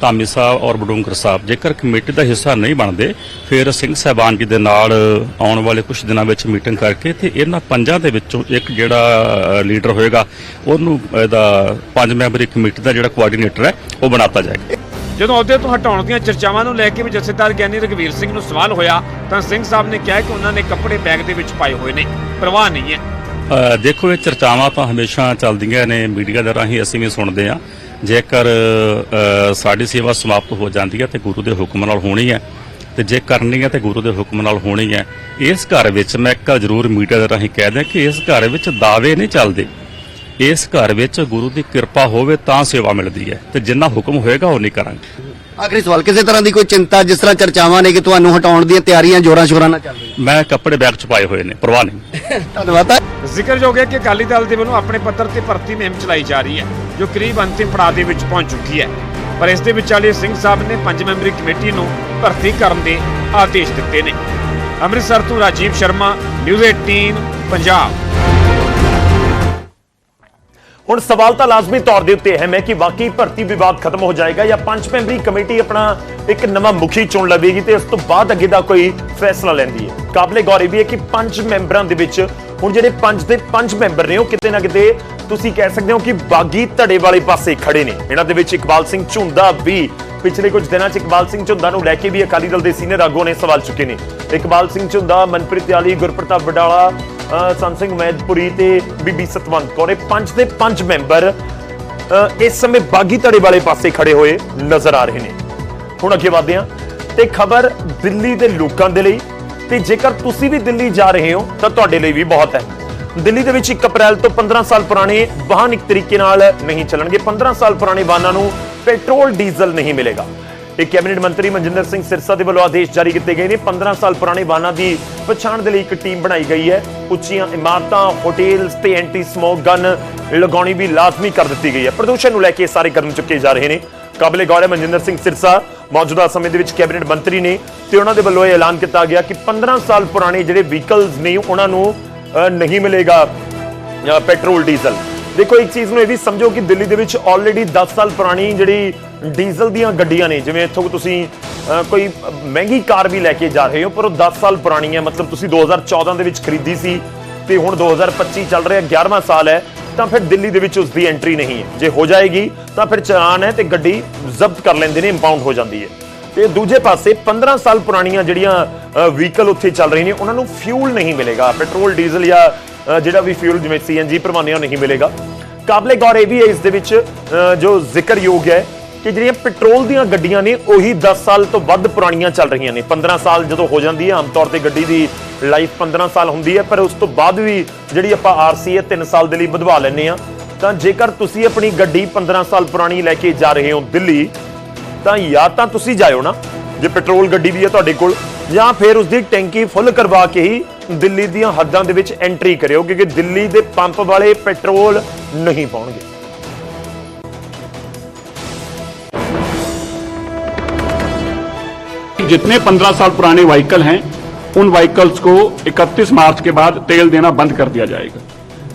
ਧਾਮੀ ਸਾਹਿਬ ਔਰ ਬਡੂੰਗਰ ਸਾਹਿਬ। ਜੇਕਰ ਕਮੇਟੀ ਦਾ ਹਿੱਸਾ ਨਹੀਂ ਬਣਦੇ ਫਿਰ ਸਿੰਘ ਸਾਹਿਬਾਨ ਜੀ ਦੇ ਨਾਲ ਆਉਣ ਵਾਲੇ ਕੁਝ ਦਿਨਾਂ ਵਿੱਚ ਮੀਟਿੰਗ ਕਰਕੇ ਤੇ ਇਹਨਾਂ ਪੰਜਾਂ ਦੇ ਵਿੱਚੋਂ ਇੱਕ ਜਿਹੜਾ ਲੀਡਰ ਹੋਏਗਾ ਉਹਨੂੰ ਇਹਦਾ ਪੰਜ ਮੈਂਬਰੀ ਕਮੇਟੀ ਦਾ ਜਿਹੜਾ ਕੋਆਰਡੀਨੇਟਰ ਹੈ ਉਹ ਬਣਾਤਾ ਜਾਏਗਾ। ਜਦੋਂ ਅਹੁਦੇ ਤੋਂ ਹਟਾਉਣ ਦੀਆਂ ਚਰਚਾਵਾਂ ਨੂੰ ਲੈ ਕੇ ਵੀ ਜਥੇਦਾਰ ਗਿਆਨੀ ਰਘਵੀਰ ਸਿੰਘ ਨੂੰ ਸਵਾਲ ਹੋਇਆ ਤਾਂ ਸਿੰਘ ਸਾਹਿਬ ਨੇ ਕਿਹਾ ਕਿ ਉਹਨਾਂ ਨੇ ਕੱਪੜੇ ਬੈਗ ਦੇ ਵਿੱਚ ਪਾਏ ਹੋਏ ਨੇ। ਪ੍ਰਵਾਹ ਨਹੀਂ ਹੈ। ਦੇਖੋ ਇਹ ਚਰਚਾਵਾਂ ਤਾਂ ਹਮੇਸ਼ਾ ਚੱਲਦੀਆਂ ਨੇ ਮੀਡੀਆ ਦੇ ਰਾਹੀਂ ਅਸੀਂ ਵੀ ਸੁਣਦੇ ਆ ਜੇਕਰ ਸਾਡੀ ਸੇਵਾ ਸਮਾਪਤ ਹੋ ਜਾਂਦੀ ਹੈ ਤੇ ਗੁਰੂ ਦੇ ਹੁਕਮ ਨਾਲ ਹੋਣੀ ਹੈ, ਤੇ ਜੇ ਕਰਨੀ ਹੈ ਤੇ ਗੁਰੂ ਦੇ ਹੁਕਮ ਨਾਲ ਹੋਣੀ ਹੈ, ਇਸ ਘਰ ਵਿੱਚ ਮੈਂ ਇੱਕ ਜ਼ਰੂਰ ਮੀਡੀਆ ਦੇ ਰਾਹੀਂ ਕਹਿ ਦਿਆਂ ਕਿ ਇਸ ਘਰ ਵਿੱਚ ਦਾਅਵੇ ਨਹੀਂ ਚੱਲਦੇ। ਇਸ ਘਰ ਵਿੱਚ ਗੁਰੂ ਦੀ ਕਿਰਪਾ ਹੋਵੇ ਤਾਂ ਸੇਵਾ ਮਿਲਦੀ ਹੈ, ਤੇ ਜਿੰਨਾ ਹੁਕਮ ਹੋਏਗਾ ਉਹ ਨਹੀਂ ਕਰਾਂਗੇ। ਆਖਰੀ ਸਵਾਲ ਕਿਸੇ ਤਰ੍ਹਾਂ ਦੀ ਕੋਈ ਚਿੰਤਾ ਜਿਸ ਤਰ੍ਹਾਂ ਚਰਚਾਵਾਂ ਨੇ ਕਿ ਤੁਹਾਨੂੰ ਹਟਾਉਣ ਦੀਆਂ ਤਿਆਰੀਆਂ ਜੋਰਾਂ ਸ਼ੋਰਾਂ ਨਾਲ ਚੱਲ ਰਹੀਆਂ? ਮੈਂ ਕੱਪੜੇ ਬੈਗ ਚ ਪਾਏ ਹੋਏ ਨੇ ਪਰਵਾਹ ਨਹੀਂ। ਧੰਨਵਾਦ ਜ਼ਿਕਰਯੋਗ ਹੈ ਕਿ ਅਕਾਲੀ ਦਲ ਦੇ ਵੱਲੋਂ ਆਪਣੇ ਪੱਧਰ ਤੇ ਭਰਤੀ ਮੁਹਿੰਮ ਚਲਾਈ ਜਾ ਰਹੀ ਹੈ ਜੋ ਕਰੀਬ ਅੰਤਿਮ ਪੜਾਅ ਦੇ ਵਿੱਚ ਪਹੁੰਚ ਚੁੱਕੀ ਹੈ। ਪਰ ਇਸ ਦੇ ਵਿਚਾਲੇ ਸਿੰਘ ਸਾਹਿਬ ਨੇ ਪੰਜ ਮੈਂਬਰੀ ਕਮੇਟੀ ਨੂੰ ਭਰਤੀ ਕਰਨ ਦੇ ਆਦੇਸ਼ ਦਿੱਤੇ ਨੇ। ਅੰਮ੍ਰਿਤਸਰ ਤੋਂ ਰਾਜੀਵ ਸ਼ਰਮਾ ਨਿਊਜ਼ 18 ਪੰਜਾਬ। ਹੁਣ ਸਵਾਲ ਤਾਂ ਲਾਜ਼ਮੀ ਤੌਰ ਦੇ ਉੱਤੇ ਅਹਿਮ ਹੈ ਕਿ ਵਾਕਈ ਭਰਤੀ ਵਿਵਾਦ ਖਤਮ ਹੋ ਜਾਏਗਾ ਜਾਂ ਪੰਜ ਮੈਂਬਰੀ ਕਮੇਟੀ ਆਪਣਾ ਇੱਕ ਨਵਾਂ ਮੁਖੀ ਚੁਣ ਲਵੇਗੀ ਤੇ ਉਸ ਤੋਂ ਬਾਅਦ ਅੱਗੇ ਦਾ ਕੋਈ ਫੈਸਲਾ ਲੈਂਦੀ ਹੈ। ਕਾਬਲੇ ਗੌਰ ਇਹ ਵੀ ਹੈ ਕਿ ਪੰਜ ਮੈਂਬਰਾਂ ਦੇ ਵਿੱਚ ਹੁਣ ਜਿਹੜੇ ਪੰਜ ਦੇ ਪੰਜ ਮੈਂਬਰ ਨੇ ਉਹ ਕਿਤੇ ਨਾ ਕਿਤੇ ਤੁਸੀਂ ਕਹਿ ਸਕਦੇ ਹੋ ਕਿ ਬਾਗੀ ਧੜੇ ਵਾਲੇ ਪਾਸੇ ਖੜੇ ਨੇ। ਇਹਨਾਂ ਦੇ ਵਿੱਚ ਇਕਬਾਲ ਸਿੰਘ ਝੁੰਦਾ ਵੀ ਪਿਛਲੇ ਕੁਝ ਦਿਨਾਂ 'ਚ ਇਕਬਾਲ ਸਿੰਘ ਝੁੰਦਾ ਨੂੰ ਲੈ ਕੇ ਵੀ ਅਕਾਲੀ ਦਲ ਦੇ ਸੀਨੀਅਰ ਆਗੂਆਂ ਨੇ ਸਵਾਲ ਚੁੱਕੇ ਨੇ। ਇਕਬਾਲ ਸਿੰਘ ਝੁੰਦਾ, ਮਨਪ੍ਰੀਤ ਆਲੀ ਗੁਰਪ੍ਰਤਾਪ ਵਡਾਲਾ ਅ, ਸੰਤ ਸਿੰਘ ਮੈਦਪੁਰੀ ਤੇ ਬੀਬੀ ਸਤਵੰਤ ਕੌਰ ਇਹ ਪੰਜ ਦੇ ਪੰਜ ਮੈਂਬਰ ਇਸ ਸਮੇਂ ਬਾਗੀ ਧੜੇ ਵਾਲੇ ਪਾਸੇ ਖੜੇ ਹੋਏ ਨਜ਼ਰ ਆ ਰਹੇ ਨੇ। ਹੁਣ ਅੱਗੇ ਵਧਦੇ ਹਾਂ ਤੇ ਖਬਰ ਦਿੱਲੀ ਦੇ ਲੋਕਾਂ ਦੇ ਲਈ। ਤੇ ਜੇਕਰ ਤੁਸੀਂ ਵੀ ਦਿੱਲੀ ਜਾ ਰਹੇ ਹੋ ਤਾਂ ਤੁਹਾਡੇ ਲਈ ਵੀ ਬਹੁਤ ਹੈ। ਦਿੱਲੀ ਦੇ ਵਿੱਚ 1 ਅਪ੍ਰੈਲ ਤੋਂ 15 ਸਾਲ ਪੁਰਾਣੇ ਵਾਹਨ ਇੱਕ ਤਰੀਕੇ ਨਾਲ ਨਹੀਂ ਚੱਲਣਗੇ। 15 ਸਾਲ ਪੁਰਾਣੇ ਵਾਹਨਾਂ ਨੂੰ ਪੈਟਰੋਲ ਡੀਜ਼ਲ ਨਹੀਂ ਮਿਲੇਗਾ। ਇਹ ਕੈਬਨਿਟ ਮੰਤਰੀ ਮਨਜਿੰਦਰ ਸਿੰਘ ਸਿਰਸਾ ਦੇ ਵੱਲੋਂ ਆਦੇਸ਼ ਜਾਰੀ ਕੀਤੇ ਗਏ ਨੇ। 15 ਸਾਲ ਪੁਰਾਣੇ ਵਾਹਨਾਂ ਦੀ ਪਛਾਣ ਦੇ ਲਈ ਇੱਕ ਟੀਮ ਬਣਾਈ ਗਈ ਹੈ। ਉੱਚੀਆਂ ਇਮਾਰਤਾਂ ਹੋਟਲਸ ਤੇ ਐਂਟੀ ਸਮੋਕ ਗਨ ਲਗਾਉਣੀ ਵੀ ਲਾਜ਼ਮੀ ਕਰ ਦਿੱਤੀ ਗਈ ਹੈ। ਪ੍ਰਦੂਸ਼ਣ ਨੂੰ ਲੈ ਕੇ ਇਹ ਸਾਰੇ ਕਦਮ ਚੁੱਕੇ ਜਾ ਰਹੇ ਨੇ। ਕਾਬਲੇ ਗੌਰ ਹੈ ਮਨਜਿੰਦਰ ਸਿੰਘ ਸਿਰਸਾ ਮੌਜੂਦਾ ਸਮੇਂ ਦੇ ਵਿੱਚ ਕੈਬਨਿਟ ਮੰਤਰੀ ਨੇ ਤੇ ਉਹਨਾਂ ਦੇ ਵੱਲੋਂ ਇਹ ਐਲਾਨ ਕੀਤਾ ਗਿਆ ਕਿ 15 ਸਾਲ ਪੁਰਾਣੇ ਜਿਹੜੇ ਵਹੀਕਲਸ ਨੇ ਉਹਨਾਂ ਨੂੰ ਅ, ਨਹੀਂ ਮਿਲੇਗਾ ਅ, ਪੈਟਰੋਲ ਡੀਜ਼ਲ ਦੇਖੋ ਇੱਕ ਚੀਜ਼ ਨੂੰ ਇਹ ਵੀ ਸਮਝੋ ਕਿ ਦਿੱਲੀ ਦੇ ਵਿੱਚ ਆਲਰੇਡੀ 10 ਸਾਲ ਪੁਰਾਣੀ ਜਿਹੜੀ ਡੀਜ਼ਲ ਦੀਆਂ ਗੱਡੀਆਂ ਨੇ, ਜਿਵੇਂ ਇੱਥੋਂ ਤੁਸੀਂ ਕੋਈ ਮਹਿੰਗੀ ਕਾਰ ਵੀ ਲੈ ਕੇ ਜਾ ਰਹੇ ਹੋ, ਪਰ ਉਹ 10 ਸਾਲ ਪੁਰਾਣੀ ਹੈ, ਮਤਲਬ ਤੁਸੀਂ 2014 ਦੇ ਵਿੱਚ ਖਰੀਦੀ ਸੀ ਤੇ ਹੁਣ 2025 ਚੱਲ ਰਿਹਾ 11ਵਾਂ ਸਾਲ ਹੈ, ਤਾਂ ਫਿਰ ਦਿੱਲੀ ਦੇ ਵਿੱਚ ਉਸ ਦੀ ਐਂਟਰੀ ਨਹੀਂ ਹੈ। ਜੇ ਹੋ ਜਾਏਗੀ, ਤਾਂ ਫਿਰ ਚਲਾਨ ਹੈ ਤੇ ਗੱਡੀ ਜ਼ਬਤ ਕਰ ਲੈਂਦੇ ਨੇ ਇੰਪਾਊਂਡ ਹੋ ਜਾਂਦੀ ਹੈ। ਤੇ ਦੂਜੇ ਪਾਸੇ 15 ਸਾਲ ਪੁਰਾਣੀਆਂ ਜਿਹੜੀਆਂ ਵਹੀਕਲ ਉੱਥੇ ਚੱਲ ਰਹੀਆਂ ਨੇ, ਉਹਨਾਂ ਨੂੰ ਫਿਊਲ ਨਹੀਂ ਮਿਲੇਗਾ ਪੈਟਰੋਲ ਡੀਜ਼ਲ ਜਾਂ ਜਿਹੜਾ ਵੀ ਫਿਊਲ ਜਿਵੇਂ ਸੀਐਨਜੀ ਭਰਵਾਉਂਦੇ ਹੋ ਨਹੀਂ ਮਿਲੇਗਾ। ਕਾਬਲੇ ਗੌਰ ਇਹ ਵੀ ਹੈ, ਇਸ ਦੇ ਵਿੱਚ ਜੋ ਜ਼ਿਕਰਯੋਗ ਹੈ ਕਿ ਜਿਹੜੀਆਂ ਪੈਟਰੋਲ ਦੀਆਂ ਗੱਡੀਆਂ ਨੇ, ਉਹੀ 10 ਸਾਲ ਤੋਂ ਵੱਧ ਪੁਰਾਣੀਆਂ ਚੱਲ ਰਹੀਆਂ ਨੇ। 15 ਸਾਲ ਜਦੋਂ ਹੋ ਜਾਂਦੀ ਹੈ, ਆਮ ਤੌਰ ਤੇ ਗੱਡੀ ਦੀ ਲਾਈਫ 15 ਸਾਲ ਹੁੰਦੀ ਹੈ, ਪਰ ਉਸ ਤੋਂ ਬਾਅਦ ਵੀ ਜਿਹੜੀ ਆਪਾਂ ਆਰਸੀ ਹੈ 3 ਸਾਲ ਦੇ ਲਈ ਵਧਵਾ ਲੈਂਦੇ ਆ ਤਾਂ ਜੇਕਰ ਤੁਸੀਂ ਆਪਣੀ ਗੱਡੀ 15 ਸਾਲ ਪੁਰਾਣੀ ਲੈ ਕੇ ਜਾ ਰਹੇ ਹੋ ਦਿੱਲੀ, ਤਾਂ ਜਾਂ ਤਾਂ ਤੁਸੀਂ ਜਾਇਓ ਨਾ, ਜੇ ਪੈਟਰੋਲ ਗੱਡੀ ਵੀ ਹੈ ਤੁਹਾਡੇ ਕੋਲ, ਜਾਂ ਫਿਰ ਉਸ ਦੀ ਟੈਂਕੀ ਫੁੱਲ ਕਰਵਾ ਕੇ ਹੀ ਦਿੱਲੀ ਦੀਆਂ ਹੱਦਾਂ ਦੇ ਵਿੱਚ ਐਂਟਰੀ ਕਰਿਓ, ਕਿਉਂਕਿ ਦਿੱਲੀ ਦੇ ਪੰਪ ਵਾਲੇ ਪੈਟਰੋਲ ਨਹੀਂ ਪਾਉਣਗੇ। जितने 15 साल पुराने व्हीकल हैं, उन व्हीकल्स को 31 मार्च के बाद तेल देना बंद कर दिया जाएगा।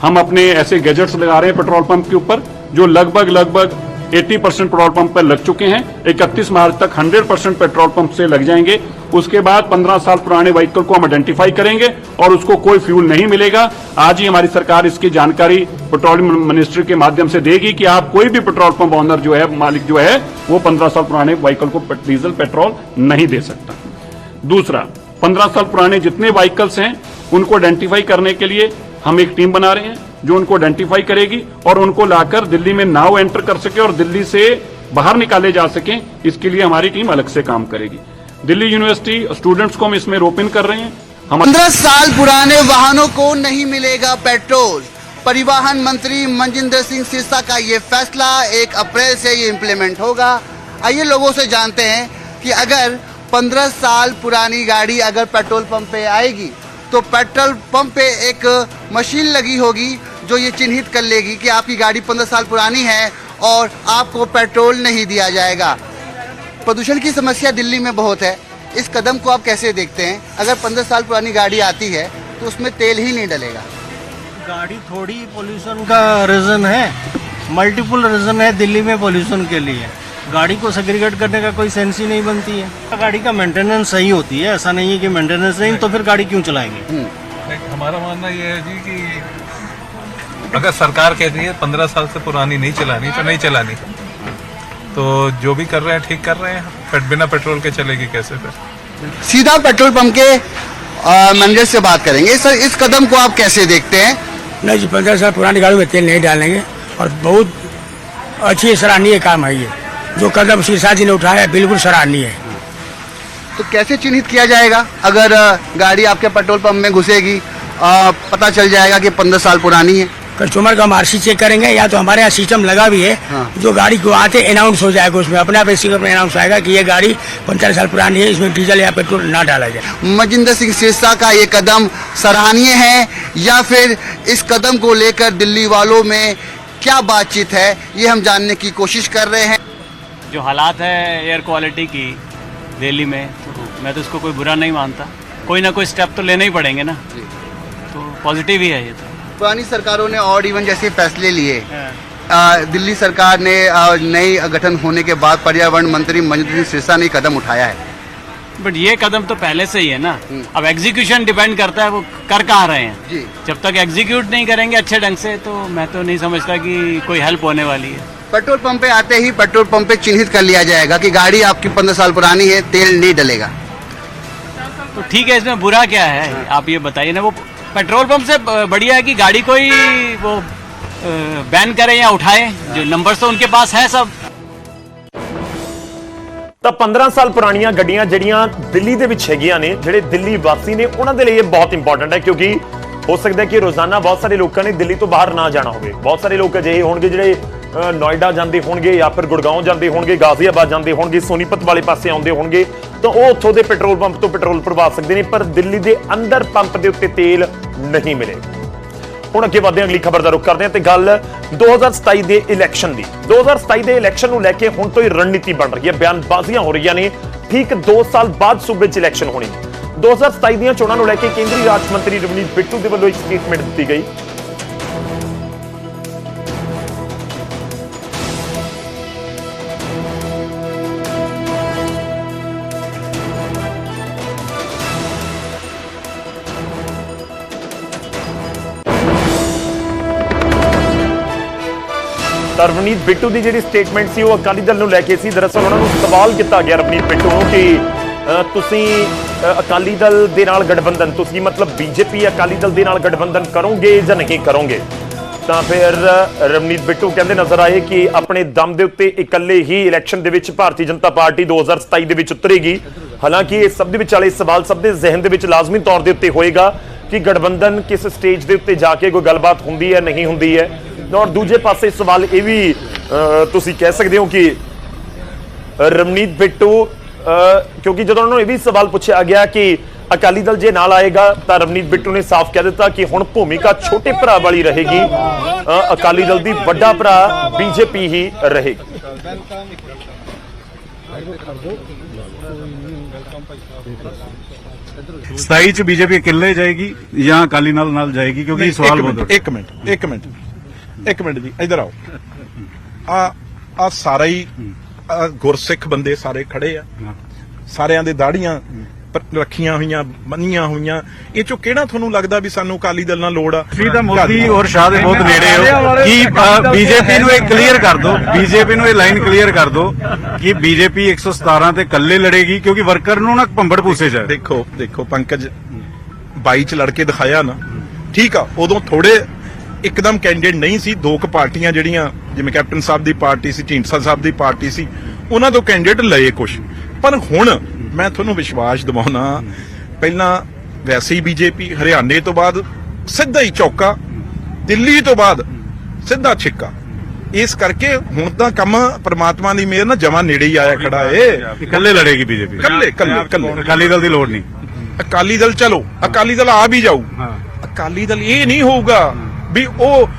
हम अपने ऐसे गैजेट्स लगा रहे हैं पेट्रोल पंप के ऊपर, जो लगभग लगभग 80 परसेंट पेट्रोल पंप पर लग चुके हैं। 31 मार्च तक 100 परसेंट पेट्रोल पंप से लग जाएँगे। उसके बाद 15 साल पुराने व्हीकल को हम आइडेंटिफाई करेंगे और उसको कोई फ्यूल नहीं मिलेगा। आज ही हमारी सरकार इसकी जानकारी पेट्रोलियम मिनिस्ट्री के माध्यम से देगी कि आप कोई भी पेट्रोल पंप ऑनर जो है, मालिक जो है, वो 15 साल पुराने व्हीकल को डीजल पेट्रोल नहीं दे सकता। दूसरा 15 साल पुराने जितने व्हीकल्स हैं, उनको आइडेंटिफाई करने के लिए हम एक टीम बना रहे हैं। जो उनको आइडेंटिफाई करेगी और उनको लाकर दिल्ली में नाव एंटर कर सके और दिल्ली से बाहर निकाले जा सकें, इसके लिए हमारी टीम अलग से काम करेगी। दिल्ली यूनिवर्सिटी स्टूडेंट्स को हम इसमें रोपिन कर रहे हैं। पंद्रह साल पुराने वाहनों को नहीं मिलेगा पेट्रोल। परिवहन मंत्री मनजिंदर सिंह सिरसा का ये फैसला एक अप्रैल से ये इम्प्लीमेंट होगा। आइए लोगों से जानते हैं कि अगर 15 साल पुरानी गाड़ी अगर पेट्रोल पंप पे आएगी तो पेट्रोल पंप पे एक मशीन लगी होगी जो ये चिन्हित कर लेगी कि आपकी गाड़ी 15 साल पुरानी है और आपको पेट्रोल नहीं दिया जाएगा। प्रदूषण की समस्या दिल्ली में बहुत है। इस कदम को आप कैसे देखते हैं? अगर 15 साल पुरानी गाड़ी आती है तो उसमें तेल ही नहीं डलेगा। गाड़ी थोड़ी पोल्यूशन का रीज़न है। मल्टीपल रीज़न है दिल्ली में पोल्यूशन के लिए। गाड़ी को सेग्रीगेट करने का कोई सेंस ही नहीं बनती है। गाड़ी का मेंटेनेंस सही होती है ऐसा नहीं है कि मेंटेनेंस नहीं तो फिर गाड़ी क्यों चलाएँगे? हमारा मानना ये है जी कि अगर सरकार कहती है पंद्रह साल से पुरानी नहीं चलानी तो नहीं चलानी। तो जो भी कर रहे हैं ठीक कर रहे हैं। पेट- बिना पेट्रोल के चलेगी कैसे फिर? सीधा पेट्रोल पंप के मैनेजर से बात करेंगे। सर इस कदम को आप कैसे देखते हैं? नहीं जी पंद्रह साल पुरानी गाड़ी में तेल नहीं डालेंगे और बहुत अच्छी सराहनीय काम है ये। जो कदम शीर्षा जी ने उठाया है बिल्कुल सराहनीय है। तो कैसे चिन्हित किया जाएगा? अगर गाड़ी आपके पेट्रोल पंप में घुसेगी पता चल जाएगा कि पंद्रह साल पुरानी है। कस्टमर का हम आरसी चेक करेंगे या तो हमारे यहाँ सिस्टम लगा भी है हाँ। जो गाड़ी को आते अनाउंस हो जाएगा उसमें। अपने आप स्पीकर में अनाउंस आएगा कि ये गाड़ी पंद्रह साल पुरानी है इसमें डीजल या पेट्रोल ना डाला जाए। मजिंदर सिंह सिरसा का ये कदम सराहनीय है या फिर इस कदम को लेकर दिल्ली वालों में क्या बातचीत है ये हम जानने की कोशिश कर रहे हैं। जो हालात है एयर क्वालिटी की दिल्ली में मैं तो इसको कोई बुरा नहीं मानता। कोई ना कोई स्टेप तो लेने ही पड़ेंगे ना। तो पॉजिटिव ही है ये तो। पुरानी सरकारों ने और इवन जैसे फैसले लिए। दिल्ली सरकार ने नई गठन होने के बाद पर्यावरण मंत्री सिंह सिरसा ने कदम उठाया है। बट ये कदम तो पहले से ही है ना। अब एग्जीक्यूशन डिपेंड करता है वो कर कहाँ रहे हैं। जी। जब तक एग्जीक्यूट नहीं करेंगे अच्छे ढंग से तो मैं तो नहीं समझता कि कोई हेल्प होने वाली है। पेट्रोल पंप पे आते ही पेट्रोल पंप पे चिन्हित कर लिया जाएगा कि गाड़ी आपकी पंद्रह साल पुरानी है तेल नहीं डलेगा तो ठीक है इसमें बुरा क्या है आप ये बताइए ना वो पेट्रोल पंप से ब- बढ़िया है कि गाड़ी कोई वो बैन करे या उठाए जो नंबर तो उनके पास है सब ਤਾਂ 15 ਸਾਲ ਪੁਰਾਣੀਆਂ ਗੱਡੀਆਂ ਜਿਹੜੀਆਂ ਦਿੱਲੀ ਦੇ ਵਿੱਚ ਹੈਗੀਆਂ ਨੇ ਜਿਹੜੇ ਦਿੱਲੀ ਵਾਸੀ ਨੇ ਉਹਨਾਂ ਦੇ ਲਈ ਇਹ ਬਹੁਤ ਇੰਪੋਰਟੈਂਟ ਹੈ ਕਿਉਂਕਿ ਹੋ ਸਕਦਾ ਹੈ ਕਿ ਰੋਜ਼ਾਨਾ ਬਹੁਤ ਸਾਰੇ ਲੋਕਾਂ ਨੇ ਦਿੱਲੀ ਤੋਂ ਬਾਹਰ ਨਾ ਜਾਣਾ ਹੋਵੇ ਬਹੁਤ ਸਾਰੇ ਲੋਕ ਅਜਿਹੇ ਹੋਣਗੇ ਜਿਹੜੇ ਅ, ਨੋਇਡਾ ਜਾਂਦੇ ਹੋਣਗੇ ਜਾਂ ਫਿਰ ਗੁੜਗਾਉਂ ਜਾਂਦੇ ਹੋਣਗੇ, ਗਾਜ਼ੀਆਬਾਦ ਜਾਂਦੇ ਹੋਣਗੇ, ਸੋਨੀਪਤ ਵਾਲੇ ਪਾਸੇ ਆਉਂਦੇ ਹੋਣਗੇ, ਤਾਂ ਉਹ ਉੱਥੋਂ ਦੇ ਪੈਟਰੋਲ ਪੰਪ ਤੋਂ ਪੈਟਰੋਲ ਭਰਵਾ ਸਕਦੇ ਨੇ, ਪਰ ਦਿੱਲੀ ਦੇ ਅੰਦਰ ਪੰਪ ਦੇ ਉੱਤੇ ਤੇਲ ਨਹੀਂ ਮਿਲੇਗਾ ਹੁਣ ਅੱਗੇ ਵਧਦੇ ਹਾਂ, ਅਗਲੀ ਖਬਰ ਦਾ ਰੁਖ ਕਰਦੇ ਹਾਂ ਤੇ ਗੱਲ 2027 ਦੇ ਇਲੈਕਸ਼ਨ ਦੀ। 2027 ਦੇ ਇਲੈਕਸ਼ਨ ਨੂੰ ਲੈ ਕੇ ਹੁਣ ਤੋਂ ਹੀ ਰਣਨੀਤੀ ਬਣ ਰਹੀ ਹੈ, ਬਿਆਨਬਾਜ਼ੀਆਂ ਹੋ ਰਹੀਆਂ ਨੇ, ਠੀਕ 2 ਸਾਲ ਬਾਅਦ ਸੂਬੇ 'ਚ ਇਲੈਕਸ਼ਨ ਹੋਣੀ। 2027 ਦੀਆਂ ਚੋਣਾਂ ਨੂੰ ਲੈ ਕੇ ਕੇਂਦਰੀ ਰਾਜ ਮੰਤਰੀ ਰਵਨੀਤ ਬਿੱਟੂ ਦੇ ਵੱਲੋਂ ਇੱਕ ਸਟੇਟਮੈਂਟ ਦਿੱਤੀ ਗਈ। ਰਵਨੀਤ ਬਿੱਟੂ ਦੀ ਜਿਹੜੀ ਸਟੇਟਮੈਂਟ ਸੀ, ਉਹ ਅਕਾਲੀ ਦਲ ਨੂੰ ਲੈ ਕੇ ਸੀ। ਦਰਅਸਲ ਉਹਨਾਂ ਨੂੰ ਸਵਾਲ ਕੀਤਾ ਗਿਆ ਰਵਨੀਤ ਬਿੱਟੂ ਨੂੰ ਕਿ ਤੁਸੀਂ ਅਕਾਲੀ ਦਲ ਦੇ ਨਾਲ ਗਠਬੰਧਨ, ਤੁਸੀਂ ਮਤਲਬ ਬੀਜੇਪੀ ਅਕਾਲੀ ਦਲ ਦੇ ਨਾਲ ਗਠਬੰਧਨ ਕਰੋਗੇ ਜਾਂ ਨਹੀਂ ਕਰੋਗੇ? ਤਾਂ ਫਿਰ ਰਵਨੀਤ ਬਿੱਟੂ ਕਹਿੰਦੇ ਨਜ਼ਰ ਆਏ ਕਿ ਆਪਣੇ ਦਮ ਦੇ ਉੱਤੇ ਇਕੱਲੇ ਹੀ ਇਲੈਕਸ਼ਨ ਦੇ ਵਿੱਚ ਭਾਰਤੀ ਜਨਤਾ ਪਾਰਟੀ 2027 ਦੇ ਵਿੱਚ ਉਤਰੇਗੀ। ਹਾਲਾਂਕਿ ਇਹ ਸਭ ਦੇ ਵਿਚਾਲੇ ਸਵਾਲ ਸਭ ਦੇ ਜ਼ਿਹਨ ਦੇ ਵਿੱਚ ਲਾਜ਼ਮੀ ਤੌਰ ਦੇ ਉੱਤੇ ਹੋਏਗਾ ਕਿ ਗਠਬੰਧਨ ਕਿਸ ਸਟੇਜ ਦੇ ਉੱਤੇ ਜਾ ਕੇ ਕੋਈ ਗੱਲਬਾਤ ਹੁੰਦੀ ਹੈ, ਨਹੀਂ ਹੁੰਦੀ ਹੈ। ਔਰ ਦੂਜੇ ਪਾਸੇ ਸਵਾਲ ਇਹ ਵੀ ਤੁਸੀਂ ਕਹਿ ਸਕਦੇ ਹੋ ਕਿ ਰਮਨੀਤ ਬਿੱਟੂ ਕਿਉਂਕਿ ਜਦੋਂ ਉਹਨਾਂ ਨੂੰ ਇਹ ਵੀ ਸਵਾਲ ਪੁੱਛਿਆ ਗਿਆ ਕਿ ਅਕਾਲੀ ਦਲ ਜੇ ਨਾਲ ਆਏਗਾ ਤਾਂ ਰਮਨੀਤ ਬਿੱਟੂ ਨੇ ਸਾਫ਼ ਕਹਿ ਦਿੱਤਾ ਕਿ ਹੁਣ ਭੂਮਿਕਾ ਛੋਟੇ ਭਰਾ ਵਾਲੀ ਰਹੇਗੀ ਅਕਾਲੀ ਦਲ ਦੀ ਵੱਡਾ ਭਰਾ ਬੀਜੇਪੀ ਹੀ ਰਹੇਗੀ। 27 ਚ ਬੀਜੇਪੀ ਇਕੱਲੇ ਜਾਏਗੀ ਜਾਂ ਅਕਾਲੀ ਨਾਲ ਨਾਲ ਜਾਏਗੀ? ਕਿਉਂਕਿ ਇਹ ਸਵਾਲ ਬਹੁਤ ਇੱਕ ਮਿੰਟ ਇੱਕ ਮਿੰਟ। ਇੱਕ ਮਿੰਟ ਜੀ ਇੱਧਰ ਆਓ। ਆ ਆ ਸਾਰਾ ਹੀ ਆਹ ਗੁਰਸਿੱਖ ਬੰਦੇ ਸਾਰੇ ਖੜੇ ਆ। ਸਾਰਿਆਂ ਦੇ ਦਾੜੀਆਂ ਪ- ਰੱਖੀਆਂ ਹੋਈਆਂ ਬੰਨੀਆਂ ਹੋਈਆਂ। ਇਹ ਚੋਂ ਕਿਹੜਾ ਤੁਹਾਨੂੰ ਲੱਗਦਾ ਵੀ ਸਾਨੂੰ ਅਕਾਲੀ ਦਲ ਨਾਲ ਲੋੜ ਆ? ਤੁਸੀਂ ਤਾਂ ਮੋਦੀ ਔਰ ਸ਼ਾਹ ਦੇ ਬਹੁਤ ਨੇੜੇ ਹੋ। ਕਿ ਬੀਜੇਪੀ ਨੂੰ ਇਹ ਕਲੀਅਰ ਕਰ ਦਿਓ ਬੀਜੇਪੀ ਨੂੰ ਇਹ ਲਾਈਨ ਕਲੀਅਰ ਕਰ ਦਿਓ ਕਿ ਬੀਜੇਪੀ 117 ਤੇ ਇਕੱਲੇ ਲੜੇਗੀ ਕਿਉਂਕਿ ਵਰਕਰ ਨੂੰ ਨਾ ਭੰਬੜ ਪੂਸੇ ਚ ਹੈ। ਦੇਖੋ ਦੇਖੋ ਪੰਕਜ 22 ਚ ਲੜ ਕੇ ਦਿਖਾਇਆ ਨਾ। ਠੀਕ ਆ ਉਦੋਂ ਥੋੜੇ ਇੱਕਦਮ ਕੈਂਡੀਡੇਟ ਨਹੀਂ ਸੀ। ਦੋ ਕੁ ਪਾਰਟੀਆਂ ਜਿਹੜੀਆਂ ਜਿਵੇਂ ਕੈਪਟਨ ਸਾਹਿਬ ਦੀ ਪਾਰਟੀ ਸੀ ਢੀਂਡਸਾ ਸਾਹਿਬ ਦੀ ਪਾਰਟੀ ਸੀ ਉਹਨਾਂ ਤੋਂ ਕੈਂਡੀਡੇਟ ਲਏ ਕੁਝ ਪਰ ਹੁਣ ਮੈਂ ਤੁਹਾਨੂੰ ਵਿਸ਼ਵਾਸ ਦਿਵਾਉਣਾ ਪਹਿਲਾਂ ਵੈਸੇ ਹੀ ਬੀਜੇਪੀ ਹਰਿਆਣੇ ਤੋਂ ਬਾਅਦ ਸਿੱਧਾ ਹੀ ਚੌਕਾ ਦਿੱਲੀ ਤੋਂ ਬਾਅਦ ਸਿੱਧਾ ਛਿੱਕਾ। ਇਸ ਕਰਕੇ ਹੁਣ ਤਾਂ ਕੰਮ ਪ੍ਰਮਾਤਮਾ ਦੀ ਮਿਹਰ ਨਾਲ ਜਮਾ ਨੇੜੇ ਹੀ ਆਇਆ ਖੜਾ ਏ। ਇਕੱਲੇ ਲੜੇਗੀ ਬੀਜੇਪੀ। ਇਕੱਲੇ ਇਕੱਲੇ ਇਕੱਲੇ। ਅਕਾਲੀ ਦਲ ਦੀ ਲੋੜ ਨਹੀਂ। ਅਕਾਲੀ ਦਲ ਚਲੋ ਅਕਾਲੀ ਦਲ ਆ ਵੀ ਜਾਊ। ਅਕਾਲੀ ਦਲ ਇਹ ਨਹੀਂ ਹੋਊਗਾ ਵੀ ਉਹ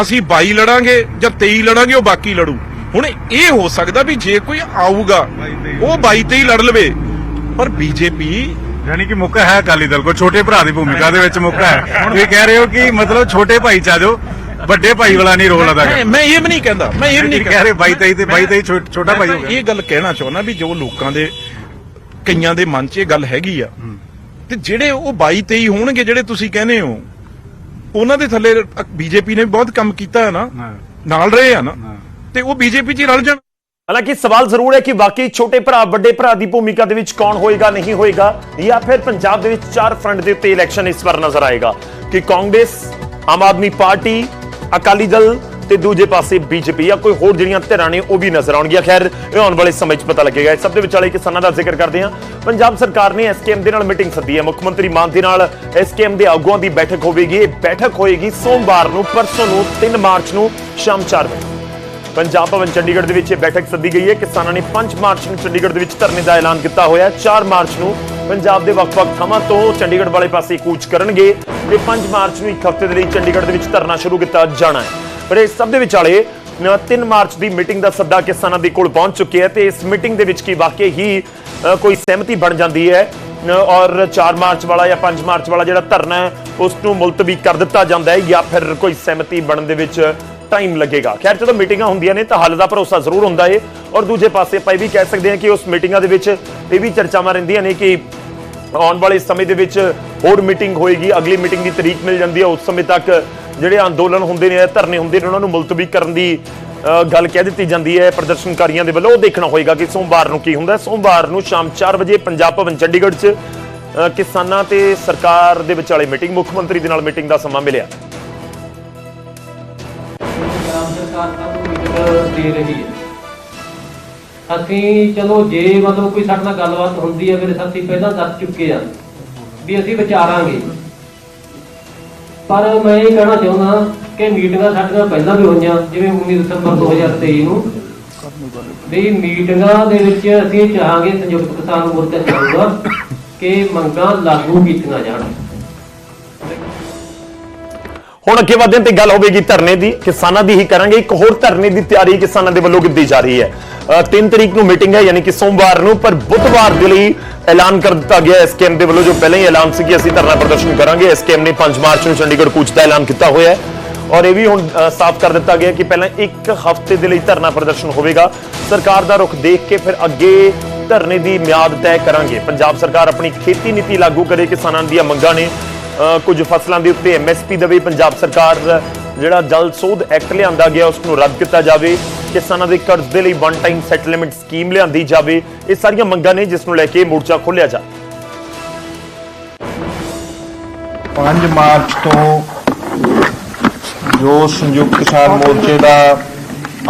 ਅਸੀਂ 22 ਲੜਾਂਗੇ ਜਾਂ 23 ਲੜਾਂਗੇ ਉਹ ਬਾਕੀ ਲੜੂ। ਹੁਣ ਇਹ ਹੋ ਸਕਦਾ ਵੀ ਜੇ ਕੋਈ ਆਊਗਾ ਉਹ 22 23 ਲੜ ਲਵੇ। ਪਰ ਬੀਜੇਪੀ ਯਾਨੀ ਕਿ ਮੌਕਾ ਹੈ ਅਕਾਲੀ ਦਲ ਕੋ ਛੋਟੇ ਭਰਾ ਦੀ ਭੂਮਿਕਾ ਦੇ ਵਿੱਚ ਮੌਕਾ ਹੈ। ਇਹ ਕਹਿ ਰਹੇ ਹੋ ਕਿ ਮਤਲਬ ਛੋਟੇ ਭਾਈ ਚ ਆ ਜਾਓ ਵੱਡੇ ਭਾਈ ਵਾਲਾ ਨਹੀਂ ਰੋਲ ਅਦਾ ਮੈਂ ਕਰ ਮੈਂ ਇਹ ਵੀ ਨਹੀਂ ਕਹਿੰਦਾ ਮੈਂ ਇਹ ਵੀ ਨਹੀਂ ਕਹਿ ਰਹੇ 22 23 ਤੇ 22 23 ਛੋ- ਛੋਟਾ ਭਾਈ ਹੋ ਗਿਆ ਇਹ ਗੱਲ ਕਹਿਣਾ ਚਾਹੁੰਦਾ ਵੀ ਜੋ ਲੋਕਾਂ ਦੇ ਕਈਆਂ ਦੇ ਮਨ 'ਚ ਇਹ ਗੱਲ ਹੈਗੀ ਆ। ਤੇ ਜਿਹੜੇ ਉਹ 22 23 ਹੋਣਗੇ ਜਿਹੜੇ ਤੁਸੀਂ ਕਹਿੰਦੇ ਹੋ ਉਹਨਾਂ ਦੇ ਥੱਲੇ ਬੀਜੇਪੀ ਨੇ ਬਹੁਤ ਕੰਮ ਕੀਤਾ ਹੈ ਨਾ। ਨਾਲ ਰਹੇ ਆ ਨਾ ਤੇ ਉਹ ਬੀਜੇਪੀ 'ਚ ਹੀ ਰਲ ਜਾਣ ਹਾਲਾਂਕਿ ਸਵਾਲ ਜ਼ਰੂਰ ਹੈ ਕਿ ਵਾਕਈ ਛੋਟੇ ਭਰਾ ਵੱਡੇ ਭਰਾ ਦੀ ਭੂਮਿਕਾ ਦੇ ਵਿੱਚ ਕੌਣ ਹੋਏਗਾ ਨਹੀਂ ਹੋਏਗਾ ਜਾਂ ਫਿਰ ਪੰਜਾਬ ਦੇ ਵਿੱਚ ਚਾਰ ਫਰੰਟ ਦੇ ਉੱਤੇ ਇਲੈਕਸ਼ਨ ਇਸ ਵਾਰ ਨਜ਼ਰ ਆਏਗਾ ਕਿ ਕਾਂਗਰਸ ਆਮ ਆਦਮੀ ਪਾਰਟੀ ਅਕਾਲੀ ਦਲ ਤੇ ਦੂਜੇ ਪਾਸੇ ਬੀਜੇਪੀ ਜਾਂ ਕੋਈ ਹੋਰ ਜਿਹੜੀਆਂ ਧਿਰਾਂ ਨੇ, ਉਹ ਵੀ ਨਜ਼ਰ ਆਉਣਗੀਆਂ। ਖੈਰ, ਇਹ ਆਉਣ ਵਾਲੇ ਸਮੇਂ 'ਚ ਪਤਾ ਲੱਗੇਗਾ। ਸਭ ਦੇ ਵਿਚਾਲੇ ਕਿਸਾਨਾਂ ਦਾ ਜ਼ਿਕਰ ਕਰਦੇ ਹਾਂ। ਪੰਜਾਬ ਸਰਕਾਰ ਨੇ ਐਸਕੇਐਮ ਦੇ ਨਾਲ ਮੀਟਿੰਗ ਸੱਦੀ ਹੈ। ਮੁੱਖ ਮੰਤਰੀ ਮਾਨ ਦੇ ਨਾਲ ਐਸਕੇਐਮ ਦੇ ਆਗੂਆਂ ਦੀ ਬੈਠਕ ਹੋਵੇਗੀ। ਇਹ ਬੈਠਕ ਹੋਏਗੀ ਸੋਮਵਾਰ ਨੂੰ, ਪਰਸੋਂ ਨੂੰ 3 ਮਾਰਚ ਨੂੰ, ਸ਼ਾਮ 4 ਵਜੇ। ਪੰਜਾਬ ਭਵਨ ਚੰਡੀਗੜ੍ਹ ਦੇ ਵਿੱਚ ਇਹ ਬੈਠਕ ਸੱਦੀ ਗਈ ਹੈ। ਕਿਸਾਨਾਂ ਨੇ 5 ਮਾਰਚ ਨੂੰ ਚੰਡੀਗੜ੍ਹ ਦੇ ਵਿੱਚ ਧਰਨੇ ਦਾ ਐਲਾਨ ਕੀਤਾ ਹੋਇਆ ਹੈ। 4 ਮਾਰਚ ਨੂੰ ਪੰਜਾਬ ਦੇ ਵੱਖ-ਵੱਖ ਥਾਵਾਂ ਤੋਂ ਚੰਡੀਗੜ੍ਹ ਵਾਲੇ ਪਾਸੇ ਕੂਚ ਕਰਨਗੇ। ਤੇ 5 ਮਾਰਚ ਨੂੰ ਇੱਕ ਹਫ਼ਤੇ ਦੇ ਲਈ ਚੰਡੀਗੜ੍ਹ ਦੇ ਵਿੱਚ ਧਰਨਾ ਸ਼ੁਰੂ ਕੀਤਾ ਜਾਣਾ ਹੈ। ਪਰ ਇਸ ਸਭ ਦੇ ਵਿਚਾਲੇ ਅ, 3 ਮਾਰਚ ਦੀ ਮੀਟਿੰਗ ਦਾ ਸੱਦਾ ਕਿਸਾਨਾਂ ਦੇ ਕੋਲ ਪਹੁੰਚ ਚੁੱਕਿਆ ਹੈ ਤੇ ਇਸ ਮੀਟਿੰਗ ਦੇ ਵਿੱਚ ਕੀ ਵਾਕਈ ਹੀ ਕੋਈ ਸਹਿਮਤੀ ਬਣ ਜਾਂਦੀ ਹੈ ਔਰ 4 ਮਾਰਚ ਵਾਲਾ ਜਾਂ 5 ਮਾਰਚ ਵਾਲਾ ਜਿਹੜਾ ਧਰਨਾ ਹੈ ਉਸ ਨੂੰ ਮੁਲਤਵੀ ਕਰ ਦਿੱਤਾ ਜਾਂਦਾ ਹੈ ਜਾਂ ਫਿਰ ਕੋਈ ਸਹਿਮਤੀ ਬਣਨ ਦੇ ਵਿੱਚ ਟਾਈਮ ਲੱਗੇਗਾ। ਖੈਰ ਜਦੋਂ ਮੀਟਿੰਗਾਂ ਹੁੰਦੀਆਂ ਨੇ ਤਾਂ ਹੱਲ ਦਾ ਭਰੋਸਾ ਜ਼ਰੂਰ ਹੁੰਦਾ ਏ ਔਰ ਦੂਜੇ ਪਾਸੇ ਆਪਾਂ ਇਹ ਵੀ ਕਹਿ ਸਕਦੇ ਹਾਂ ਕਿ ਉਸ ਮੀਟਿੰਗਾਂ ਦੇ ਵਿੱਚ ਇਹ ਵੀ ਚਰਚਾਵਾਂ ਰਹਿੰਦੀਆਂ ਨੇ ਕਿ ਆਉਣ ਵਾਲੇ ਸਮੇਂ ਦੇ ਵਿੱਚ ਹੋਰ ਮੀਟਿੰਗ ਹੋਏਗੀ, ਅਗਲੀ ਮੀਟਿੰਗ ਦੀ ਤਰੀਕ ਮਿਲ ਜਾਂਦੀ ਹੈ। ਉਸ ਸਮੇਂ ਤੱਕ ਜਿਹੜੇ ਅੰਦੋਲਨ ਹੁੰਦੇ ਨੇ, ਧਰਨੇ ਹੁੰਦੇ ਨੇ, ਉਹਨਾਂ ਨੂੰ ਮੁਲਤਵੀ ਕਰਨ ਦੀ ਗੱਲ ਕਹਿ ਦਿੱਤੀ ਜਾਂਦੀ ਹੈ ਪ੍ਰਦਰਸ਼ਨਕਾਰੀਆਂ ਦੇ ਵੱਲੋਂ। ਉਹ ਦੇਖਣਾ ਹੋਏਗਾ ਕਿ ਸੋਮਵਾਰ ਨੂੰ ਕੀ ਹੁੰਦਾ ਸੋਮਵਾਰ ਨੂੰ ਸ਼ਾਮ 4 ਵਜੇ ਪੰਜਾਬ ਭਵਨ, ਚੰਡੀਗੜ੍ਹ 'ਚ ਕਿਸਾਨਾਂ ਤੇ ਸਰਕਾਰ ਦੇ ਵਿਚਾਲੇ ਮੀਟਿੰਗ, ਮੁੱਖ ਮੰਤਰੀ ਦੇ ਨਾਲ ਮੀਟਿੰਗ ਦਾ ਸਮਾਂ ਮਿਲਿਆ। ਸਰਕਾਰ ਸਾਨੂੰ ਮੀਟਿੰਗ ਦੇ ਰਹੀ ਅਸੀਂ ਚਲੋ ਜੇ ਮਤਲਬ ਕੋਈ ਸਾਡੇ ਨਾਲ ਗੱਲਬਾਤ ਹੁੰਦੀ ਹੈ, ਫਿਰ ਅਸੀਂ ਪਹਿਲਾਂ ਦੱਸ ਚੁੱਕੇ ਆ ਵੀ ਅਸੀਂ ਵਿਚਾਰਾਂਗੇ। ਪਰ ਮੈਂ ਇਹ ਕਹਿਣਾ ਚਾਹੁੰਦਾ ਕਿ ਮੀਟਿੰਗਾਂ ਸਾਡੇ ਨਾਲ ਪਹਿਲਾਂ ਵੀ ਹੋਈਆਂ, ਜਿਵੇਂ 19 ਦਸੰਬਰ 2023 ਨੂੰ। ਵੀ ਮੀਟਿੰਗਾਂ ਦੇ ਵਿੱਚ ਅਸੀਂ ਚਾਹਾਂਗੇ ਸੰਯੁਕਤ ਕਿਸਾਨ ਮੋਰਚਾ ਚਾਹੂਗਾ ਕਿ ਮੰਗਾਂ ਲਾਗੂ ਕੀਤੀਆਂ ਜਾਣ। ਹੁਣ ਅੱਗੇ ਵਧਦੇ ਤੇ ਗੱਲ ਹੋਵੇਗੀ ਧਰਨੇ ਦੀ। ਕਿਸਾਨਾਂ ਦੀ ਹੀ ਕਰਾਂਗੇ। ਇੱਕ ਹੋਰ ਧਰਨੇ ਦੀ ਤਿਆਰੀ ਕਿਸਾਨਾਂ ਦੇ ਵੱਲੋਂ ਕੀਤੀ ਜਾ ਰਹੀ ਹੈ। 3 ਤਰੀਕ ਨੂੰ ਮੀਟਿੰਗ ਹੈ, ਯਾਨੀ ਕਿ ਸੋਮਵਾਰ ਨੂੰ, ਪਰ ਬੁੱਧਵਾਰ ਦੇ ਲਈ ਐਲਾਨ ਕਰ ਦਿੱਤਾ ਗਿਆ ਐਸਕੇਐਮ ਦੇ ਵੱਲੋਂ, ਜੋ ਪਹਿਲਾਂ ਹੀ ਐਲਾਨ ਸੀ ਕਿ ਅਸੀਂ ਧਰਨਾ ਪ੍ਰਦਰਸ਼ਨ ਕਰਾਂਗੇ। ਐਸਕੇਐਮ ਨੇ 5 ਮਾਰਚ ਨੂੰ ਚੰਡੀਗੜ੍ਹ ਕੂਚ ਦਾ ਐਲਾਨ ਕੀਤਾ ਹੋਇਆ ਹੈ। ਔਰ ਇਹ ਵੀ ਹੁਣ ਸਾਫ਼ ਕਰ ਦਿੱਤਾ ਗਿਆ ਕਿ ਪਹਿਲਾਂ ਇੱਕ ਹਫ਼ਤੇ ਦੇ ਲਈ ਧਰਨਾ ਪ੍ਰਦਰਸ਼ਨ ਹੋਵੇਗਾ। ਸਰਕਾਰ ਦਾ ਰੁਖ ਦੇਖ ਕੇ ਫਿਰ ਅੱਗੇ ਧਰਨੇ ਦੀ ਮਿਆਦ ਤੈਅ ਕਰਾਂਗੇ। ਪੰਜਾਬ ਸਰਕਾਰ ਆਪਣੀ ਖੇਤੀ ਨੀਤੀ ਲਾਗੂ ਕਰੇ ਕਿਸਾਨਾਂ ਦੀਆਂ ਮੰਗਾਂ ਨੇ। ਕੁਝ ਫਸਲਾਂ ਦੇ ਉੱਤੇ ਐਮਐਸਪੀ ਦੇਵੇ, ਪੰਜਾਬ ਸਰਕਾਰ ਜਿਹੜਾ ਜਲ ਸੋਧ ਐਕਟ ਲਿਆਂਦਾ ਗਿਆ, ਉਸ ਨੂੰ ਰੱਦ ਕੀਤਾ ਜਾਵੇ। ਕਿਸਾਨਾਂ ਦੇ ਕਰਜ਼ ਦੇ ਲਈ ਵਨ ਟਾਈਮ ਸੈਟਲਮੈਂਟ ਸਕੀਮ ਲਿਆਂਦੀ ਜਾਵੇ। ਇਹ ਸਾਰੀਆਂ ਮੰਗਾਂ ਨੇ ਜਿਸ ਨੂੰ ਲੈ ਕੇ ਮੋਰਚਾ ਖੋਲ੍ਹਿਆ ਜਾ 5 ਮਾਰਚ ਤੋਂ ਜੋ ਸੰਯੁਕਤ ਕਿਸਾਨ ਮੋਰਚੇ ਦਾ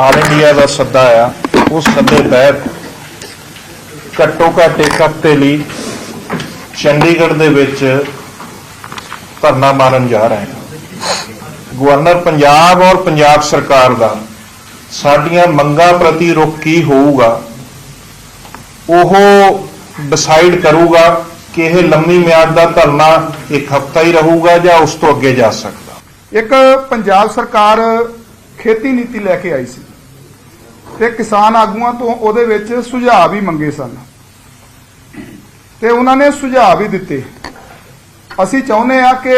ਆਲ ਇੰਡੀਆ ਦਾ ਸੱਦਾ ਆ, ਉਸ ਸੱਦੇ ਤਹਿਤ ਘੱਟੋ ਘੱਟ ਇੱਕ ਹਫ਼ਤੇ ਲਈ ਚੰਡੀਗੜ੍ਹ ਦੇ ਵਿੱਚ ਧਰਨਾ ਮਾਰਨ ਜਾ ਰਹੇ ਹਾਂ। ਗਵਰਨਰ ਪੰਜਾਬ ਔਰ ਪੰਜਾਬ ਸਰਕਾਰ ਦਾ ਸਾਡੀਆਂ ਮੰਗਾਂ ਪ੍ਰਤੀ ਰੁਖ ਕੀ ਹੋਊਗਾ, ਉਹ ਡਿਸਾਈਡ ਕਰੂਗਾ ਕਿ ਇਹ ਲੰਮੀ ਮਿਆਦ ਦਾ ਧਰਨਾ ਇੱਕ ਹਫ਼ਤਾ ਹੀ ਰਹੂਗਾ ਜਾਂ ਉਸ ਤੋਂ ਅੱਗੇ ਜਾ ਸਕਦਾ। ਇੱਕ ਪੰਜਾਬ ਸਰਕਾਰ ਖੇਤੀ ਨੀਤੀ ਲੈ ਕੇ ਆਈ ਸੀ ਤੇ ਕਿਸਾਨ ਆਗੂਆਂ ਤੋਂ ਉਹਦੇ ਵਿੱਚ ਸੁਝਾਅ ਵੀ ਮੰਗੇ ਸਨ। ਤੇ ਉਹਨਾਂ ਨੇ ਸੁਝਾਅ ਵੀ ਦਿੱਤੇ। ਅਸੀਂ ਚਾਹੁੰਦੇ ਆ ਕਿ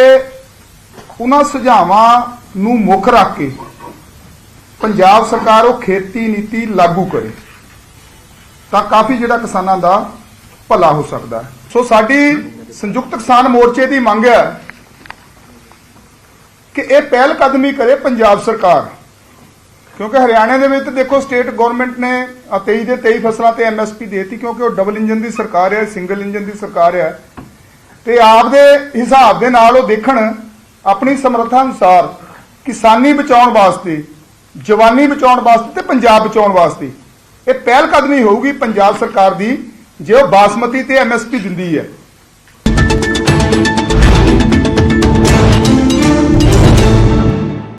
ਉਹਨਾਂ ਸੁਝਾਵਾਂ ਨੂੰ ਮੁੱਖ ਰੱਖ ਕੇ ਪੰਜਾਬ ਸਰਕਾਰ ਉਹ ਖੇਤੀ ਨੀਤੀ ਲਾਗੂ ਕਰੇ, ਤਾਂ ਕਾਫੀ ਜਿਹੜਾ ਕਿਸਾਨਾਂ ਦਾ ਭਲਾ ਹੋ ਸਕਦਾ ਹੈ। ਸੋ ਸਾਡੀ ਸੰਯੁਕਤ ਕਿਸਾਨ ਮੋਰਚੇ ਦੀ ਮੰਗ ਹੈ ਕਿ ਇਹ ਪਹਿਲ ਕਦਮੀ ਕਰੇ ਪੰਜਾਬ ਸਰਕਾਰ। ਕਿਉਂਕਿ ਹਰਿਆਣਾ ਦੇ ਵਿੱਚ ਦੇਖੋ, ਸਟੇਟ ਗਵਰਨਮੈਂਟ ਨੇ ਆਹ 23 ਦੇ 23 ਫਸਲਾਂ ਤੇ ਐਮਐਸਪੀ ਦੇਤੀ, ਕਿਉਂਕਿ ਉਹ ਡਬਲ ਇੰਜਨ ਦੀ ਸਰਕਾਰ ਹੈ, ਸਿੰਗਲ ਇੰਜਨ ਦੀ ਸਰਕਾਰ ਹੈ। ਤੇ ਆਪ ਦੇ ਹਿਸਾਬ ਦੇ ਨਾਲ ਉਹ ਦੇਖਣ ਆਪਣੀ ਸਮਰੱਥਾ ਅਨੁਸਾਰ ਕਿਸਾਨੀ ਬਚਾਉਣ ਵਾਸਤੇ, ਜਵਾਨੀ ਬਚਾਉਣ ਵਾਸਤੇ ਤੇ ਪੰਜਾਬ ਬਚਾਉਣ ਵਾਸਤੇ। ਇਹ ਪਹਿਲ ਕਦਮੀ ਹੋਊਗੀ ਪੰਜਾਬ ਸਰਕਾਰ ਦੀ, ਜੇ ਉਹ ਬਾਸਮਤੀ ਤੇ ਐਮਐਸਪੀ ਦਿੰਦੀ ਹੈ।